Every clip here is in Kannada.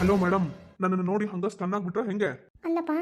ಹಲೋ ಮೇಡಮ್ ನನ್ನನ್ನು ನೋಡಿ ಹಂಗ ಸ್ಟನ್ ಆಗ್ಬಿಟ್ರ ಹೆಂಗೆ? ಅಲ್ಲಪ್ಪ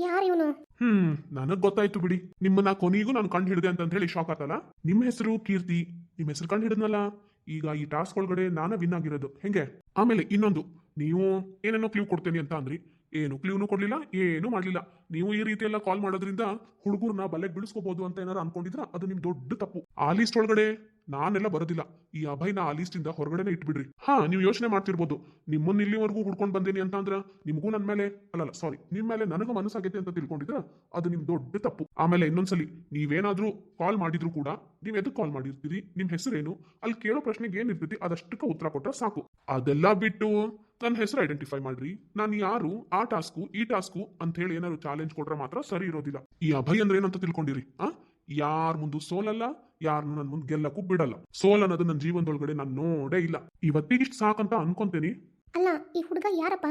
ಯಾರು ಇವನು? ಹ್ಮ್ ನನಗ್ ಗೊತ್ತಾಯ್ತು ಬಿಡಿ. ನಿಮ್ಮನ್ನ ಕೊನೆಗೂ ನಾನು ಕಂಡು ಹಿಡಿದೆ ಅಂತ ಹೇಳಿ ಶಾಕ್ ಆತಲ್ಲ ನಿಮ್ಮ ಹೆಸರು ಕೀರ್ತಿ ನಿಮ್ಮ ಹೆಸರು ಕಂಡು ಹಿಡಿದ್ನಲ್ಲ? ಈಗ ಈ ಟಾಸ್ಕ್ ಒಳಗಡೆ ನಾನು ವಿನ್ ಆಗಿರೋದು. ಹೆಂಗೆ? ಆಮೇಲೆ ಇನ್ನೊಂದು ನೀವು ಏನೇನೋ ಕ್ಲೀವ್ ಕೊಡ್ತೇನೆ ಅಂತ ಅಂದ್ರಿ. ಏನು ಕ್ಲೀವ್ನು ಕೊಡಲಿಲ್ಲ, ಏನು ಮಾಡಲಿಲ್ಲ. ನೀವು ಈ ರೀತಿ ಎಲ್ಲ ಕಾಲ್ ಮಾಡೋದ್ರಿಂದ ಹುಡುಗರನ್ನ ಬಲೆ ಬಿಡಿಸ್ಕೋಬಹುದು ಅಂತ ಏನಾರು ಅನ್ಕೊಂಡಿದ್ರ ಅದು ನಿಮ್ ದೊಡ್ಡ ತಪ್ಪು. ಆ ಲಿಸ್ಟ್ ಒಳಗಡೆ ನಾನೆಲ್ಲ ಬರೋದಿಲ್ಲ. ಈ ಅಭಯನ ಆ ಲಿಸ್ಟ್ ಇಂದ ಹೊರಗಡೆನೆ ಇಟ್ಬಿಡ್ರಿ. ಹಾ, ನೀವು ಯೋಚನೆ ಮಾಡ್ತಿರ್ಬೋದು. ನಿಮ್ಮನ್ನ ಇಲ್ಲಿವರೆಗೂ ಹುಡ್ಕೊಂಡು ಬಂದೀನಿ ಅಂತ ಅಂದ್ರ ನಿಮಗೂ ನನ್ನ ಮೇಲೆ, ಅಲ್ಲಲ್ಲ ಸಾರಿ ನಿಮ್ಮ ಮೇಲೆ ನನಗೂ ಮನಸ್ಸಾಗೈತೆ ಅಂತ ತಿಳ್ಕೊಂಡಿದ್ರ ಅದು ನಿಮ್ ದೊಡ್ಡ ತಪ್ಪು. ಆಮೇಲೆ ಇನ್ನೊಂದ್ಸಲಿ, ನೀವೇನಾದ್ರೂ ಕಾಲ್ ಮಾಡಿದ್ರು ಕೂಡ ನೀವ್ ಎದಕ್ ಕಾಲ್ ಮಾಡಿರ್ತೀರಿ? ನಿಮ್ ಹೆಸರೇನು? ಅಲ್ಲಿ ಕೇಳೋ ಪ್ರಶ್ನೆಗೆ ಏನಿರ್ತೈತಿ, ಅದಷ್ಟಕ್ಕೆ ಉತ್ತರ ಕೊಟ್ರೆ ಸಾಕು. ಅದೆಲ್ಲ ಬಿಟ್ಟು ನನ್ನ ಹೆಸರು ಐಡೆಂಟಿಫೈ ಮಾಡ್ರಿ. ನಾನು ಯಾರು ಆ ಟಾಸ್ಕು ಈ ಟಾಸ್ಕು ಅಂತ ಹೇಳಿ ಏನಾದ್ರು ಚಾಲೆಂಜ್ ಕೊಟ್ರೆ ಮಾತ್ರ ಸರಿ ಇರೋದಿಲ್ಲ. ಈ ಅಭಯ್ ಅಂದ್ರೆ ಏನಂತ ತಿಳ್ಕೊಂಡಿರಿ? ಆ? ಯಾರ ಮುಂದು ಸೋಲಲ್ಲ ಯಾರನ್ನು ನನ್ನ ಮುಂದೆ ಗೆಲ್ಲಕ್ಕೂ ಬಿಡಲ್ಲ. ಸೋಲ್ ಅನ್ನೋದು ನನ್ನ ಜೀವನದೊಳಗಡೆ ನಾನು ನೋಡೇ ಇಲ್ಲ. ಇವತ್ತಿಗಿಷ್ಟು ಸಾಕಂತ ಅನ್ಕೊಂತೀನಿ. ಅಲ್ಲ ಈ ಹುಡುಗ ಯಾರಪ್ಪ?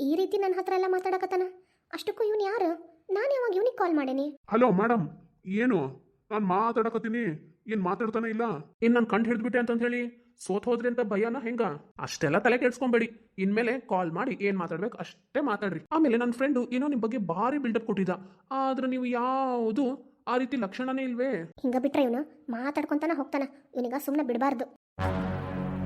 ಈ ರೀತಿ ನನ್ನ ಹತ್ರ ಎಲ್ಲ ಮಾತಾಡಕತ್ತಾನ? ಅಷ್ಟಕ್ಕೂ ಇವನು ಯಾರು? ನಾನು ಯಾವಾಗ ಇವನಿಗೆ ಕಾಲ್ ಮಾಡೇನಿ? ಹಲೋ ಮೇಡಮ್ ಏನು? ನಾನು ಮಾತಾಡಕತ್ತೀನಿ. ಏನ್ ಮಾತಾಡ್ತಾನೆ ಇಲ್ಲ? ಏನ್ ನಾನು ಕಂಡು ಹಿಡಿದ್ಬಿಟ್ಟೆ ಅಂತ ಹೇಳಿ? ಸೋತ್ ಅಂತ ಭಯನ ಹೆಂಗ? ಅಷ್ಟೆಲ್ಲ ತಲೆ ಕೆಡ್ಸ್ಕೊಂಬೇಡಿ. ಇನ್ಮೇಲೆ ಕಾಲ್ ಮಾಡಿ ಏನ್ ಮಾತಾಡ್ಬೇಕು ಅಷ್ಟೇ ಮಾತಾಡ್ರಿ. ಆಮೇಲೆ ನನ್ನ ಫ್ರೆಂಡು ಏನೋ ನಿಮ್ ಬಗ್ಗೆ ಭಾರಿ ಬಿಲ್ಡಪ್ ಕೊಟ್ಟಿದ್ದ ಆದ್ರೆ ನೀವು ಯಾವುದು ಆ ರೀತಿ ಲಕ್ಷಣನೇ ಇಲ್ವೇ? ಹಿಂಗ ಬಿಟ್ರೆ ಇವನು ಮಾತಾಡ್ಕೊಂತಾನ ಹೋಗ್ತಾನ. ಇವನಿಗ ಸುಮ್ಮನೆ ಬಿಡಬಾರ್ದು.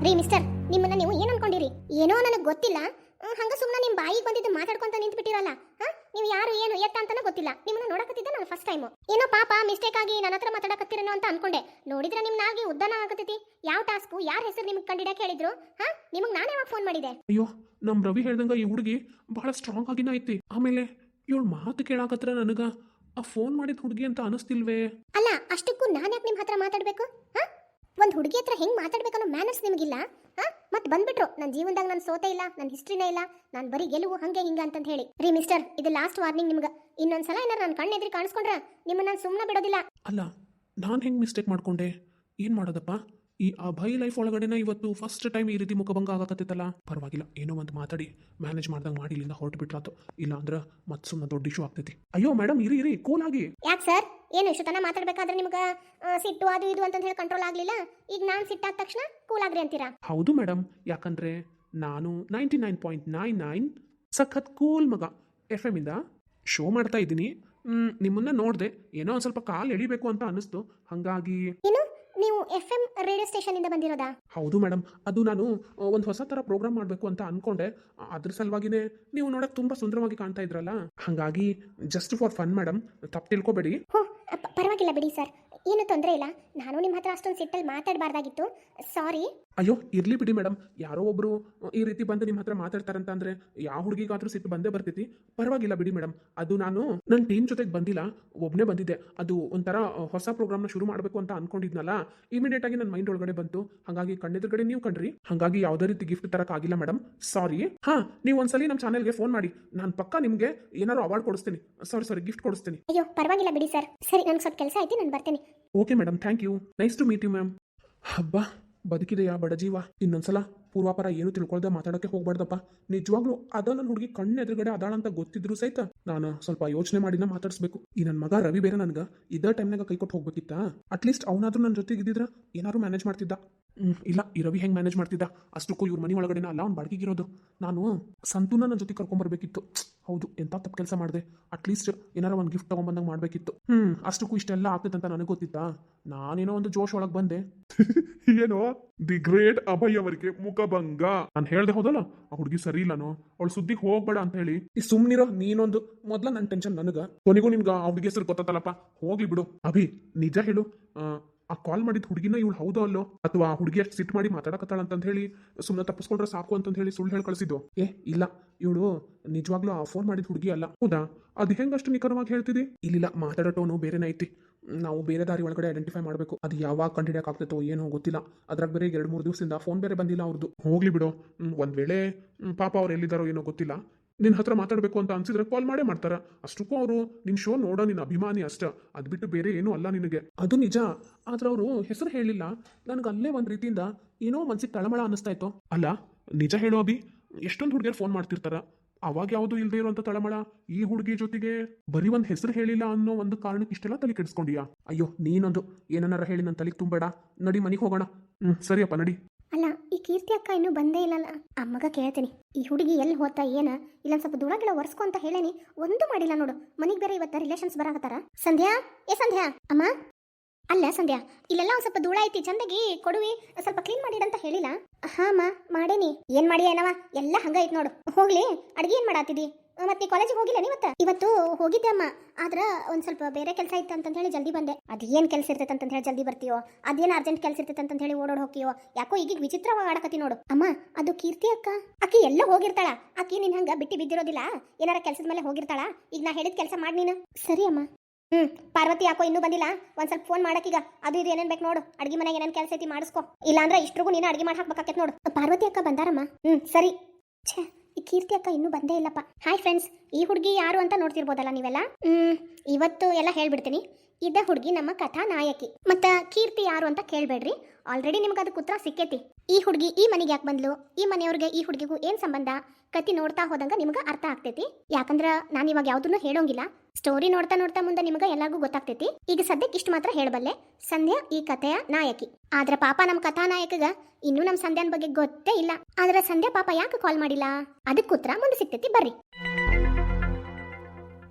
ರೀ ಮಿಸ್ಟರ್ ನಿಮ್ಮನ್ನ ನೀವು ಏನ್ ಅನ್ಕೊಂಡಿರಿ? ಏನೋ ನನಗೆ ಗೊತ್ತಿಲ್ಲ. ಹಂಗ ಸುಮ್ಮನೆ ನಿಮ್ಮ ಬಾಯಿಗೆ ಬಂದಿದ್ದು ಮಾತಾಡ್ಕೊಂತ ನಿಂತು ಬಿಟ್ಟಿರಲ್ಲ ಹಾ? ನೀವು ಯಾರು ಏನು ಎತ್ತ ಅಂತಾನೆ ಗೊತ್ತಿಲ್ಲ. ನಿಮ್ಮನ್ನ ನೋಡಕತ್ತಿದ್ದೆ ನಾನು ಫಸ್ಟ್ ಟೈಮ್ ಏನೋ ಪಾಪ ಮಿಸ್ಟೇಕ್ ಆಗಿ ನನ್ನ ಹತ್ರ ಮಾತಾಡಕತ್ತಿರೋ ಅಂತ ಅನ್ಕೊಂಡೆ. ನೋಡಿದ್ರೆ ನಿಮ್ ನಾಗಿ ಉದ್ದಾನ ಆಗತೈತಿ ಯಾವ ಟಾಸ್ಕ್ ಯಾರ ಹೆಸರು ನಿಮ್ಗೆ ಕಂಡಿಡಕ್ಕೆ ಹೇಳಿದ್ರು? ಹಾ? ನಿಮಗೆ ನಾನು ಯಾವಾಗ ಫೋನ್ ಮಾಡಿದೆ? ಅಯ್ಯೋ ನಮ್ ರವಿ ಹೇಳ್ದಂಗ ಈ ಹುಡುಗಿ ಬಹಳ ಸ್ಟ್ರಾಂಗ್ ಆಗಿನ ಐತಿ. ಆಮೇಲೆ ಇವಳು ಮಾತು ಕೇಳಾಕತ್ರ ನನಗ ಆ ಫೋನ್ ಮಾಡಿದ ಹುಡುಗಿ ಅಂತ ಅನಿಸ್ತಿಲ್ವೇ? ಅಲ್ಲ ಅಷ್ಟಕ್ಕೂ ನಾನು ಯಾಕೆ ನಿಮ್ಮ ಹತ್ರ ಮಾತಾಡಬೇಕು? ಹಾ? ಒಂದು ಹುಡುಗಿ ಹತ್ರ ಹೆಂಗ್ ಮಾತಾಡ್ಬೇಕನ್ನೋ ಮ್ಯಾನರ್ಸ್ ನಿಮಗಿಲ್ಲ? ಹಾ? ಮತ್ತೆ ಬಂದ್ಬಿಟ್ರು. ನನ್ನ ಜೀವನದಾಗ ನಾನು ಸೋತೆ ಇಲ್ಲ ನನ್ನ ಹಿಸ್ಟ್ರಿನೇ ಇಲ್ಲ. ನಾನು ಬರೀ ಗೆಲುವು ಹಂಗೆ ಹಿಂಗ ಅಂತಂತ ಹೇಳಿ. ರೀ ಮಿಸ್ಟರ್ ಇದು ಲಾಸ್ಟ್ ವಾರ್ನಿಂಗ್ ನಿಮ್ಗೆ. ಇನ್ನೊಂದ್ಸಲ ಏನಾರು ನನ್ನ ಕಣ್ಣು ಎದ್ರಿ ಕಾಣಿಸ್ಕೊಂಡ್ರ ನಿಮ್ಮ ನಾನು ಸುಮ್ಮನೆ ಬಿಡೋದಿಲ್ಲ. ಅಲ್ಲ, ನಾನು ಹೆಂಗೆ ಮಿಸ್ಟೇಕ್ ಮಾಡ್ಕೊಂಡೆ? ಏನು ಮಾಡೋದಪ್ಪ? ಈ ಅಭಯ್ ಲೈಫ್ ಒಳಗಡೆನ ಇವತ್ತು ಫಸ್ಟ್ ಟೈಮ್ ಈ ರೀತಿ ಮುಖಭಂಗ ಆಗಕತ್ತೈತಲ್ಲ? ಪರವಾಗಿಲ್ಲ ಏನೋ ಒಂದು ಮಾತಾಡಿ ಮ್ಯಾನೇಜ್ ಮಾಡ್ದಂಗೆ ಮಾಡಿ ಇಲ್ಲಿಂದ ಹೊರಟು ಬಿಟ್ರಾತು ಇಲ್ಲ ಅಂದ್ರೆ ಮತ್ತೆ ಸುಮ್ಮನೆ ದೊಡ್ಡ ಇಶ್ಯೂ ಆಗ್ತೈತಿ. ಅಯ್ಯೋ ಮೇಡಮ್ ಇರಿ ಇರಿ ಕೂಲ್ ಆಗಿ. ಯಾಕೆ ಸರ್ ಏನು ಇಷ್ಟು ತನ ಮಾತಾಡ್ಬೇಕಾದ್ರೆ ನಿಮ್ಗೆ ಸಿಟ್ಟು ಅದು ಇದು ಅಂತ ಹೇಳಿ ಕಂಟ್ರೋಲ್ ಆಗಲಿಲ್ಲ? ಈಗ ನಾನು ಸಿಟ್ಟಾದ ತಕ್ಷಣ ಕೂಲ್ ಆಗ್ರಿ ಅಂತೀರಾ? ಹೌದು ಮೇಡಮ್ ಯಾಕಂದ್ರೆ ನಾನು ninety nine point nine nine ಸಖತ್ ಕೂಲ್ ಮಗ ಎಫ್ ಇಂದ ಶೋ ಮಾಡ್ತಾ ಇದ್ದೀನಿ. ನಿಮ್ಮನ್ನ ನೋಡಿದೆ ಏನೋ ಒಂದು ಸ್ವಲ್ಪ ಕಾಲು ಎಳಿಬೇಕು ಅಂತ ಅನಿಸ್ತು ಹಂಗಾಗಿ ಏನು? ನೀವು ಎಫ್ ಎಂ ರೇಡಿಯೋ ಸ್ಟೇಷನಿಂದ ಬಂದಿರೋದಾ? ಹೌದು ಮೇಡಮ್ ಅದು ನಾನು ಒಂದು ಹೊಸ ಥರ ಪ್ರೋಗ್ರಾಮ್ ಮಾಡಬೇಕು ಅಂತ ಅನ್ಕೊಂಡೆ. ಅದ್ರ ಸಲುವಾಗಿನೇ ನೀವು ನೋಡಕ್ ತುಂಬಾ ಸುಂದರವಾಗಿ ಕಾಣ್ತಾ ಇದ್ರಲ್ಲ. ಹಾಗಾಗಿ ಜಸ್ಟ್ ಫಾರ್ ಫನ್ ಮೇಡಮ್ ತಪ್ಪು ತಿಳ್ಕೊಬೇಡಿ. ಹೋ ಪ- ಪರವಾಗಿಲ್ಲ ಬಿಡಿ ಸರ್ ಏನು ತೊಂದರೆ ಇಲ್ಲ. ನಾನು ನಿಮ್ಮ ಹತ್ರ ಅಷ್ಟೊಂದು ಸಿಟ್ಟಲ್ಲಿ ಮಾತಾಡಬಾರ್ದಾಗಿತ್ತು. ಸಾರಿ ಅಯ್ಯೋ ಇರ್ಲಿ ಬಿಡಿ ಮೇಡಮ್ ಯಾರೋ ಒಬ್ರು ಈ ರೀತಿ ಬಂದು ನಿಮ್ಮ ಹತ್ರ ಮಾತಾಡ್ತಾರಂತ ಅಂದ್ರೆ ಯಾವ ಹುಡುಗಿಗಾದ್ರೂ ಸಿಟ್ಟು ಬಂದೇ ಬರ್ತೈತಿ. ಪರವಾಗಿಲ್ಲ ಬಿಡಿ ಮೇಡಮ್ ಅದು ನಾನು ನನ್ನ ಟೀಮ್ ಜೊತೆಗೆ ಬಂದಿಲ್ಲ. ಒಬ್ಬನೇ ಬಂದಿದ್ದೆ. ಅದು ಒಂಥರ ಹೊಸ ಪ್ರೋಗ್ರಾಮ್ನ ಶುರು ಮಾಡಬೇಕು ಅಂತ ಅನ್ಕೊಂಡಿದ್ನಲ್ಲ. ಇಮಿಡಿಯೇಟ್ ಆಗಿ ನನ್ನ ಮೈಂಡ್ ಒಳಗಡೆ ಬಂತು. ಹಾಗಾಗಿ ಕಣ್ಣೆದುರುಗಡೆ ನೀವು ಕಂಡ್ರಿ. ಹಾಗಾಗಿ ಯಾವುದೇ ರೀತಿ ಗಿಫ್ಟ್ ತರಕ್ಕಾಗಿಲ್ಲ ಮೇಡಮ್ ಸಾರಿ ಹಾ ನೀವು ಒಂದ್ಸಲಿ ನಮ್ಮ ಚಾನೆಲ್ಗೆ ಫೋನ್ ಮಾಡಿ. ನಾನು ಪಕ್ಕ ನಿಮಗೆ ಏನಾದ್ರು ಅವಾರ್ಡ್ ಕೊಡಿಸ್ತೀನಿ. ಸಾರಿ ಸಾರಿ ಗಿಫ್ಟ್ ಕೊಡಿಸ್ತೀನಿ. ಅಯ್ಯೋ ಪರವಾಗಿಲ್ಲ ಬಿಡಿ ಸರ್. ಸರಿ ನನ್ಗೆ ಸ್ವಲ್ಪ ಕೆಲಸ ಐತಿ ನಾನು ಬರ್ತೀನಿ. Okay madam thank you nice to meet you ma'am ಹಬ್ಬ ಬದುಕಿದೆಯಾ ಬಡಜೀವ ಇನ್ನೊಂದ್ಸಲ ಪೂರ್ವಾಪರ ಏನು ತಿಳ್ಕೊಳ್ದೆ ಮಾತಾಡೋಕೆ ಹೋಗ್ಬಾರ್ದಪ್ಪ. ನಿಜವಾಗ್ಲೂ ಅದ ನನ್ನ ಹುಡುಗಿ ಕಣ್ಣು ಎದುರುಗಡೆ ಅದಾಳಂತ ಗೊತ್ತಿದ್ರು ಸಹಿತ ನಾನು ಸ್ವಲ್ಪ ಯೋಚನೆ ಮಾಡಿನ ಮಾತಾಡಿಸ್ಬೇಕು. ಈ ನನ್ನ ಮಗ ರವಿ ಬೇರೆ ನನ್ಗೆ ಇದೇ ಟೈಮ್ನಾಗ ಕೈ ಕೊಟ್ಟು ಹೋಗ್ಬೇಕಿತ್ತ? ಅಟ್ಲೀಸ್ಟ್ ಅವನಾದ್ರೂ ನನ್ನ ಜೊತೆಗೆ ಇದ್ದಿದ್ರ ಏನಾದ್ರು ಮ್ಯಾನೇಜ್ ಮಾಡ್ತಿದ್ದ? ಇಲ್ಲ, ಈ ರವಿ ಹೆಂಗೆ ಮ್ಯಾನೇಜ್ ಮಾಡ್ತಿದ್ದ? ಅಷ್ಟಕ್ಕೂ ಇವ್ರ ಮನೆ ಒಳಗಡೆನ ಅಲ್ಲ ಅವ್ನು ಬಾಡಿಗೆಗಿರೋದು. ನಾನು ಸಂತೂನ ನನ್ನ ಜೊತೆ ಕರ್ಕೊಂಬರ್ಬೇಕಿತ್ತು. ಹೌದು ಎಂತ ತಪ್ಪು ಕೆಲಸ ಮಾಡಿದೆ? ಅಟ್ಲೀಸ್ಟ್ ಏನಾರ ಒಂದು ಗಿಫ್ಟ್ ತಗೊಂಬಂದಂಗೆ ಮಾಡಬೇಕಿತ್ತು. ಹ್ಮ್ ಅಷ್ಟಕ್ಕೂ ಇಷ್ಟೆಲ್ಲ ಆಗ್ತೈತೆ ಅಂತ ನನಗೆ ಗೊತ್ತಿತ್ತಾ? ನಾನೇನೋ ಒಂದು ಜೋಶ್ ಒಳಗೆ ಬಂದೆ. ಏನೋ? ದಿ ಗ್ರೇಟ್ ಅಭಯ್ ಅವರಿಗೆ ಮುಖಭಂಗ ನಾನು ಹೇಳ್ದೆ ಹೋದಲ್ಲ? ಆ ಹುಡುಗಿ ಸರಿ ಇಲ್ಲನೋ? ಅವಳು ಸುದ್ದಿ ಹೋಗ್ಬೇಡ ಅಂತ ಹೇಳಿ. ಈ ಸುಮ್ನಿರೋ ನೀನೊಂದು ಮೊದ್ಲ ನನ್ನ ಟೆನ್ಷನ್ ನನಗ. ಕೊನೆಗೂ ನಿಮ್ಗೆ ಆ ಹುಡುಗಿ ಹೆಸರು ಗೊತ್ತಲ್ಲಪ್ಪ ಹೋಗ್ಲಿ ಬಿಡು. ಅಭಿ ನಿಜ ಹೇಳು. ಆ, ಕಾಲ್ ಮಾಡಿದ ಹುಡುಗಿನ ಇವಳು ಹೌದೋ ಅಲ್ಲೋ? ಅಥವಾ ಆ ಹುಡುಗಿ ಅಷ್ಟು ಸಿಟ್ ಮಾಡಿ ಮಾತಾಡಕತ್ತಾಳ ಅಂತ ಹೇಳಿ ಸುಮ್ಮನೆ ತಪ್ಪಿಸ್ಕೊಂಡ್ರೆ ಸಾಕು ಅಂತ ಹೇಳಿ ಸುಳ್ಳು ಹೇಳಿ ಕಳಿಸಿದ್ದು. ಏ ಇಲ್ಲ. ಇವಳು ನಿಜವಾಗ್ಲೂ ಆ ಫೋನ್ ಮಾಡಿದ ಹುಡುಗಿ ಅಲ್ಲ. ಹೌದಾ? ಅದು ಹೆಂಗಷ್ಟು ನಿಖರವಾಗಿ ಹೇಳ್ತಿದಿ? ಇಲ್ಲಿಲ್ಲ ಮಾತಾಡೋಟೋನು ಬೇರೆನೇ ಐತಿ. ನಾವು ಬೇರೆ ದಾರಿ ಒಳಗಡೆ ಐಡೆಂಟಿಫೈ ಮಾಡಬೇಕು. ಅದು ಯಾವಾಗ ಕಂಡಿಡಿಯಕ್ಕೆ ಆಗ್ತೈತೋ ಏನೋ ಗೊತ್ತಿಲ್ಲ. ಅದ್ರಾಗ ಬೇರೆ ಎರಡು ಮೂರು ದಿವಸದಿಂದ ಫೋನ್ ಬೇರೆ ಬಂದಿಲ್ಲ ಅವ್ರದ್ದು ಹೋಗ್ಲಿ ಬಿಡು. ಒಂದು ವೇಳೆ ಪಾಪ ಅವ್ರು ಎಲ್ಲಿದ್ದಾರೋ ಏನೋ ಗೊತ್ತಿಲ್ಲ. ನಿನ್ ಹತ್ರ ಮಾತಾಡಬೇಕು ಅಂತ ಅನ್ಸಿದ್ರೆ ಕಾಲ್ ಮಾಡೇ ಮಾಡ್ತಾರ. ಅಷ್ಟಕ್ಕೂ ಅವರು ನಿನ್ನ ಶೋ ನೋಡೋ ನಿನ್ನ ಅಭಿಮಾನಿ ಅಷ್ಟ. ಅದ್ ಬಿಟ್ಟು ಬೇರೆ ಏನೂ ಅಲ್ಲ ನಿನಗೆ. ಅದು ನಿಜ. ಆದ್ರೆ ಅವರು ಹೆಸರು ಹೇಳಿಲ್ಲ. ನನಗೆ ಅಲ್ಲೇ ಒಂದು ರೀತಿಯಿಂದ ಏನೋ ಮನ್ಸಿಗೆ ತಳಮಳ ಅನ್ನಿಸ್ತಾ ಇತ್ತು. ಅಲ್ಲ, ನಿಜ ಹೇಳೋ ಅಭಿ, ಎಷ್ಟೊಂದು ಹುಡುಗಿಯರು ಫೋನ್ ಮಾಡ್ತಿರ್ತಾರ. ಅವಾಗ ಯಾವುದು ಇಲ್ಲದೆ ಇರುವಂತ ತಳಮಳ? ಈ ಹುಡುಗಿ ಜೊತೆಗೆ ಬರೀ ಒಂದು ಹೆಸರು ಹೇಳಿಲ್ಲ ಅನ್ನೋ ಒಂದು ಕಾರಣಕ್ಕೆ ಇಷ್ಟೆಲ್ಲ ತಲೆ ಕೆಡಿಸ್ಕೊಂಡಿಯಾ? ಅಯ್ಯೋ, ನೀನೊಂದು ಏನನ್ನಾರ ಹೇಳಿ ನನ್ನ ತಲೆಗೆ ತುಂಬಬೇಡ. ನಡಿ ಮನೆಗೆ ಹೋಗೋಣ. ಹ್ಞೂ ಸರಿಯಪ್ಪ, ನಡಿ. ಅಲ್ಲ, ಈ ಕೀರ್ತಿ ಅಕ್ಕ ಇನ್ನೂ ಬಂದೇ ಇಲ್ಲಲ್ಲ. ಅಮ್ಮಗ ಕೇಳ್ತೀನಿ. ಈ ಹುಡುಗಿ ಎಲ್ಲಿ ಹೋತ ಏನ? ಇಲ್ಲ ಸ್ವಲ್ಪ ದೂರ ಗಿಡ ಒರೆಸ್ಕೊ ಅಂತ ಹೇಳೇನಿ. ಒಂದು ಮಾಡಿಲ್ಲ ನೋಡು. ಮನೆಗೆ ಬೇರೆ ಇವತ್ತ ರಿಲೇಷನ್ಸ್ ಬರಾಕತ್ತಾರ? ಸಂಧ್ಯಾ? ಏ ಸಂಧ್ಯಾ? ಅಮ್ಮ? ಅಲ್ಲ ಸಂಧ್ಯಾ, ಇಲ್ಲೆಲ್ಲ ಒಂದು ಸ್ವಲ್ಪ ಧೂಳ ಐತಿ, ಚಂದಗಿ ಕೊಡುವಿ, ಸ್ವಲ್ಪ ಕ್ಲೀನ್ ಮಾಡಿಡಂತ ಹೇಳಿಲ್ಲ. ಹಾ ಅಮ್ಮ, ಮಾಡೇನಿ. ಏನ್ ಮಾಡಿ ಏನವ? ಎಲ್ಲ ಹಂಗ ಐತ್ ನೋಡು. ಹೋಗ್ಲಿ, ಅಡ್ಗೆ ಏನ್ ಮಾಡಾತಿದಿ? ಮತ್ತೆ ಕಾಲೇಜಿಗೆ ಹೋಗಿಲ್ಲ ನೀವತ್ತ ಇವತ್ತು ಹೋಗಿದ್ದೆ ಅಮ್ಮ. ಆದ್ರ ಒಂದ್ ಸ್ವಲ್ಪ ಬೇರೆ ಕೆಲಸ ಇತ್ತು ಅಂತ ಹೇಳಿ ಜಲ್ದಿ ಬಂದೆ. ಅದೇನ್ ಕೆಲಸ ಇರ್ತೈತೆ ಅಂತ ಹೇಳಿ ಜಲ್ದಿ ಬರ್ತೀಯೋ? ಅದೇನ್ ಅರ್ಜೆಂಟ್ ಕೆಲಸ ಇರ್ತೈತೆ ಅಂತ ಹೇಳಿ ಓಡೋಡ್ ಹೋಗ್ತೀಯೋ? ಯಾಕೋ ಈಗ ವಿಚಿತ್ರವಾಗಿ ಆಡಕತ್ತಿ ನೋಡು. ಅಮ್ಮ, ಅದು ಕೀರ್ತಿ ಅಕ್ಕ. ಆಕಿ ಎಲ್ಲ ಹೋಗಿರ್ತಾಳ. ಆಕಿ ನಿನ್ ಹಂಗ ಬಿಟ್ಟು ಬಿದ್ದಿರೋದಿಲ್ಲ? ಏನಾರ ಕೆಲಸದ ಮೇಲೆ ಹೋಗಿರ್ತಾಳ? ಈಗ ನಾ ಹೇಳಿದ ಕೆಲಸ ಮಾಡಿ ನೀನು. ಸರಿ ಅಮ್ಮ. ಹ್ಮ್, ಪಾರ್ವತಿ ಯಾಕೋ ಇನ್ನೂ ಬಂದಿಲ್ಲ? ಒಂದ್ ಸ್ವಲ್ಪ ಫೋನ್ ಮಾಡಕ್ಕೀಗ ಅದು ಇದು ಏನೇನ್ ಬೇಕು ನೋಡು. ಅಡ್ಗೆ ಮನೆಗೆ ಏನೇನ್ ಕೆಲಸ ಐತಿ ಮಾಡಿಸ್ಕೊ. ಇಲ್ಲಾಂದ್ರೆ ಇಷ್ಟ್ರಿಗೂ ನೀನು ಅಡ್ಗೆ ಮಾಡಿ ಹಾಕ್ಬೇಕಾಕೈತೆ ನೋಡು. ಪಾರ್ವತಿ ಅಕ್ಕ ಬಂದಾರಮ್ಮ. ಹ್ಮ್, ಸರಿ. ಛೇ. ಈ ಕೀರ್ತಿ ಅಕ್ಕ ಇನ್ನೂ ಬಂದೇ ಇಲ್ಲಪ್ಪ. ಹಾಯ್ ಫ್ರೆಂಡ್ಸ್ ಈ ಹುಡುಗಿ ಯಾರು ಅಂತ ನೋಡ್ತಿರ್ಬೋದಲ್ಲ ನೀವೆಲ್ಲ? ಇವತ್ತು ಎಲ್ಲ ಹೇಳ್ಬಿಡ್ತೀನಿ. ಇದ ಹುಡುಗಿ ನಮ್ಮ ಕಥಾ ನಾಯಕಿ ಮತ್ತ ಕೀರ್ತಿ ಯಾರು ಅಂತ ಕೇಳ್ಬೇಡ್ರಿ. ಆಲ್ರೆಡಿ ನಿಮ್ಗೆ ಅದಕ್ಕೆ ಉತ್ತರ ಸಿಕ್ಕೇತಿ. ಈ ಹುಡುಗಿ ಈ ಮನೆಗೆ ಯಾಕೆ ಬಂದ್ಲು? ಈ ಮನೆಯವ್ರಿಗೆ ಈ ಹುಡುಗಿಗೂ ಏನು ಸಂಬಂಧ? ಕತಿ ನೋಡ್ತಾ ಹೋದಂಗ ನಿಮ್ಗೆ ಅರ್ಥ ಆಗ್ತೈತಿ. ಯಾಕಂದ್ರ ನಾನು ಇವಾಗ ಯಾವ್ದನ್ನು ಹೇಳೋಂಗಿಲ್ಲ. ಸ್ಟೋರಿ ನೋಡ್ತಾ ನೋಡ್ತಾ ಮುಂದೆ ನಿಮ್ಗೆ ಎಲ್ಲರಿಗೂ ಗೊತ್ತಾಗ್ತೈತಿ. ಈಗ ಸದ್ಯಕ್ಕೆ ಇಷ್ಟು ಮಾತ್ರ ಹೇಳಬಲ್ಲೆ. ಸಂಧ್ಯಾ ಈ ಕಥೆಯ ನಾಯಕಿ. ಆದ್ರೆ ಪಾಪ ನಮ್ಮ ಕಥಾ ನಾಯಕಗ ಇನ್ನೂ ನಮ್ಮ ಸಂಧ್ಯಾನ್ ಬಗ್ಗೆ ಗೊತ್ತೇ ಇಲ್ಲ. ಆದ್ರೆ ಸಂಧ್ಯಾ ಪಾಪ ಯಾಕೆ ಕಾಲ್ ಮಾಡಿಲ್ಲ? ಅದಕ್ಕೆ ಉತ್ತರ ಮುಂದೆ ಸಿಗ್ತೈತಿ ಬರ್ರಿ.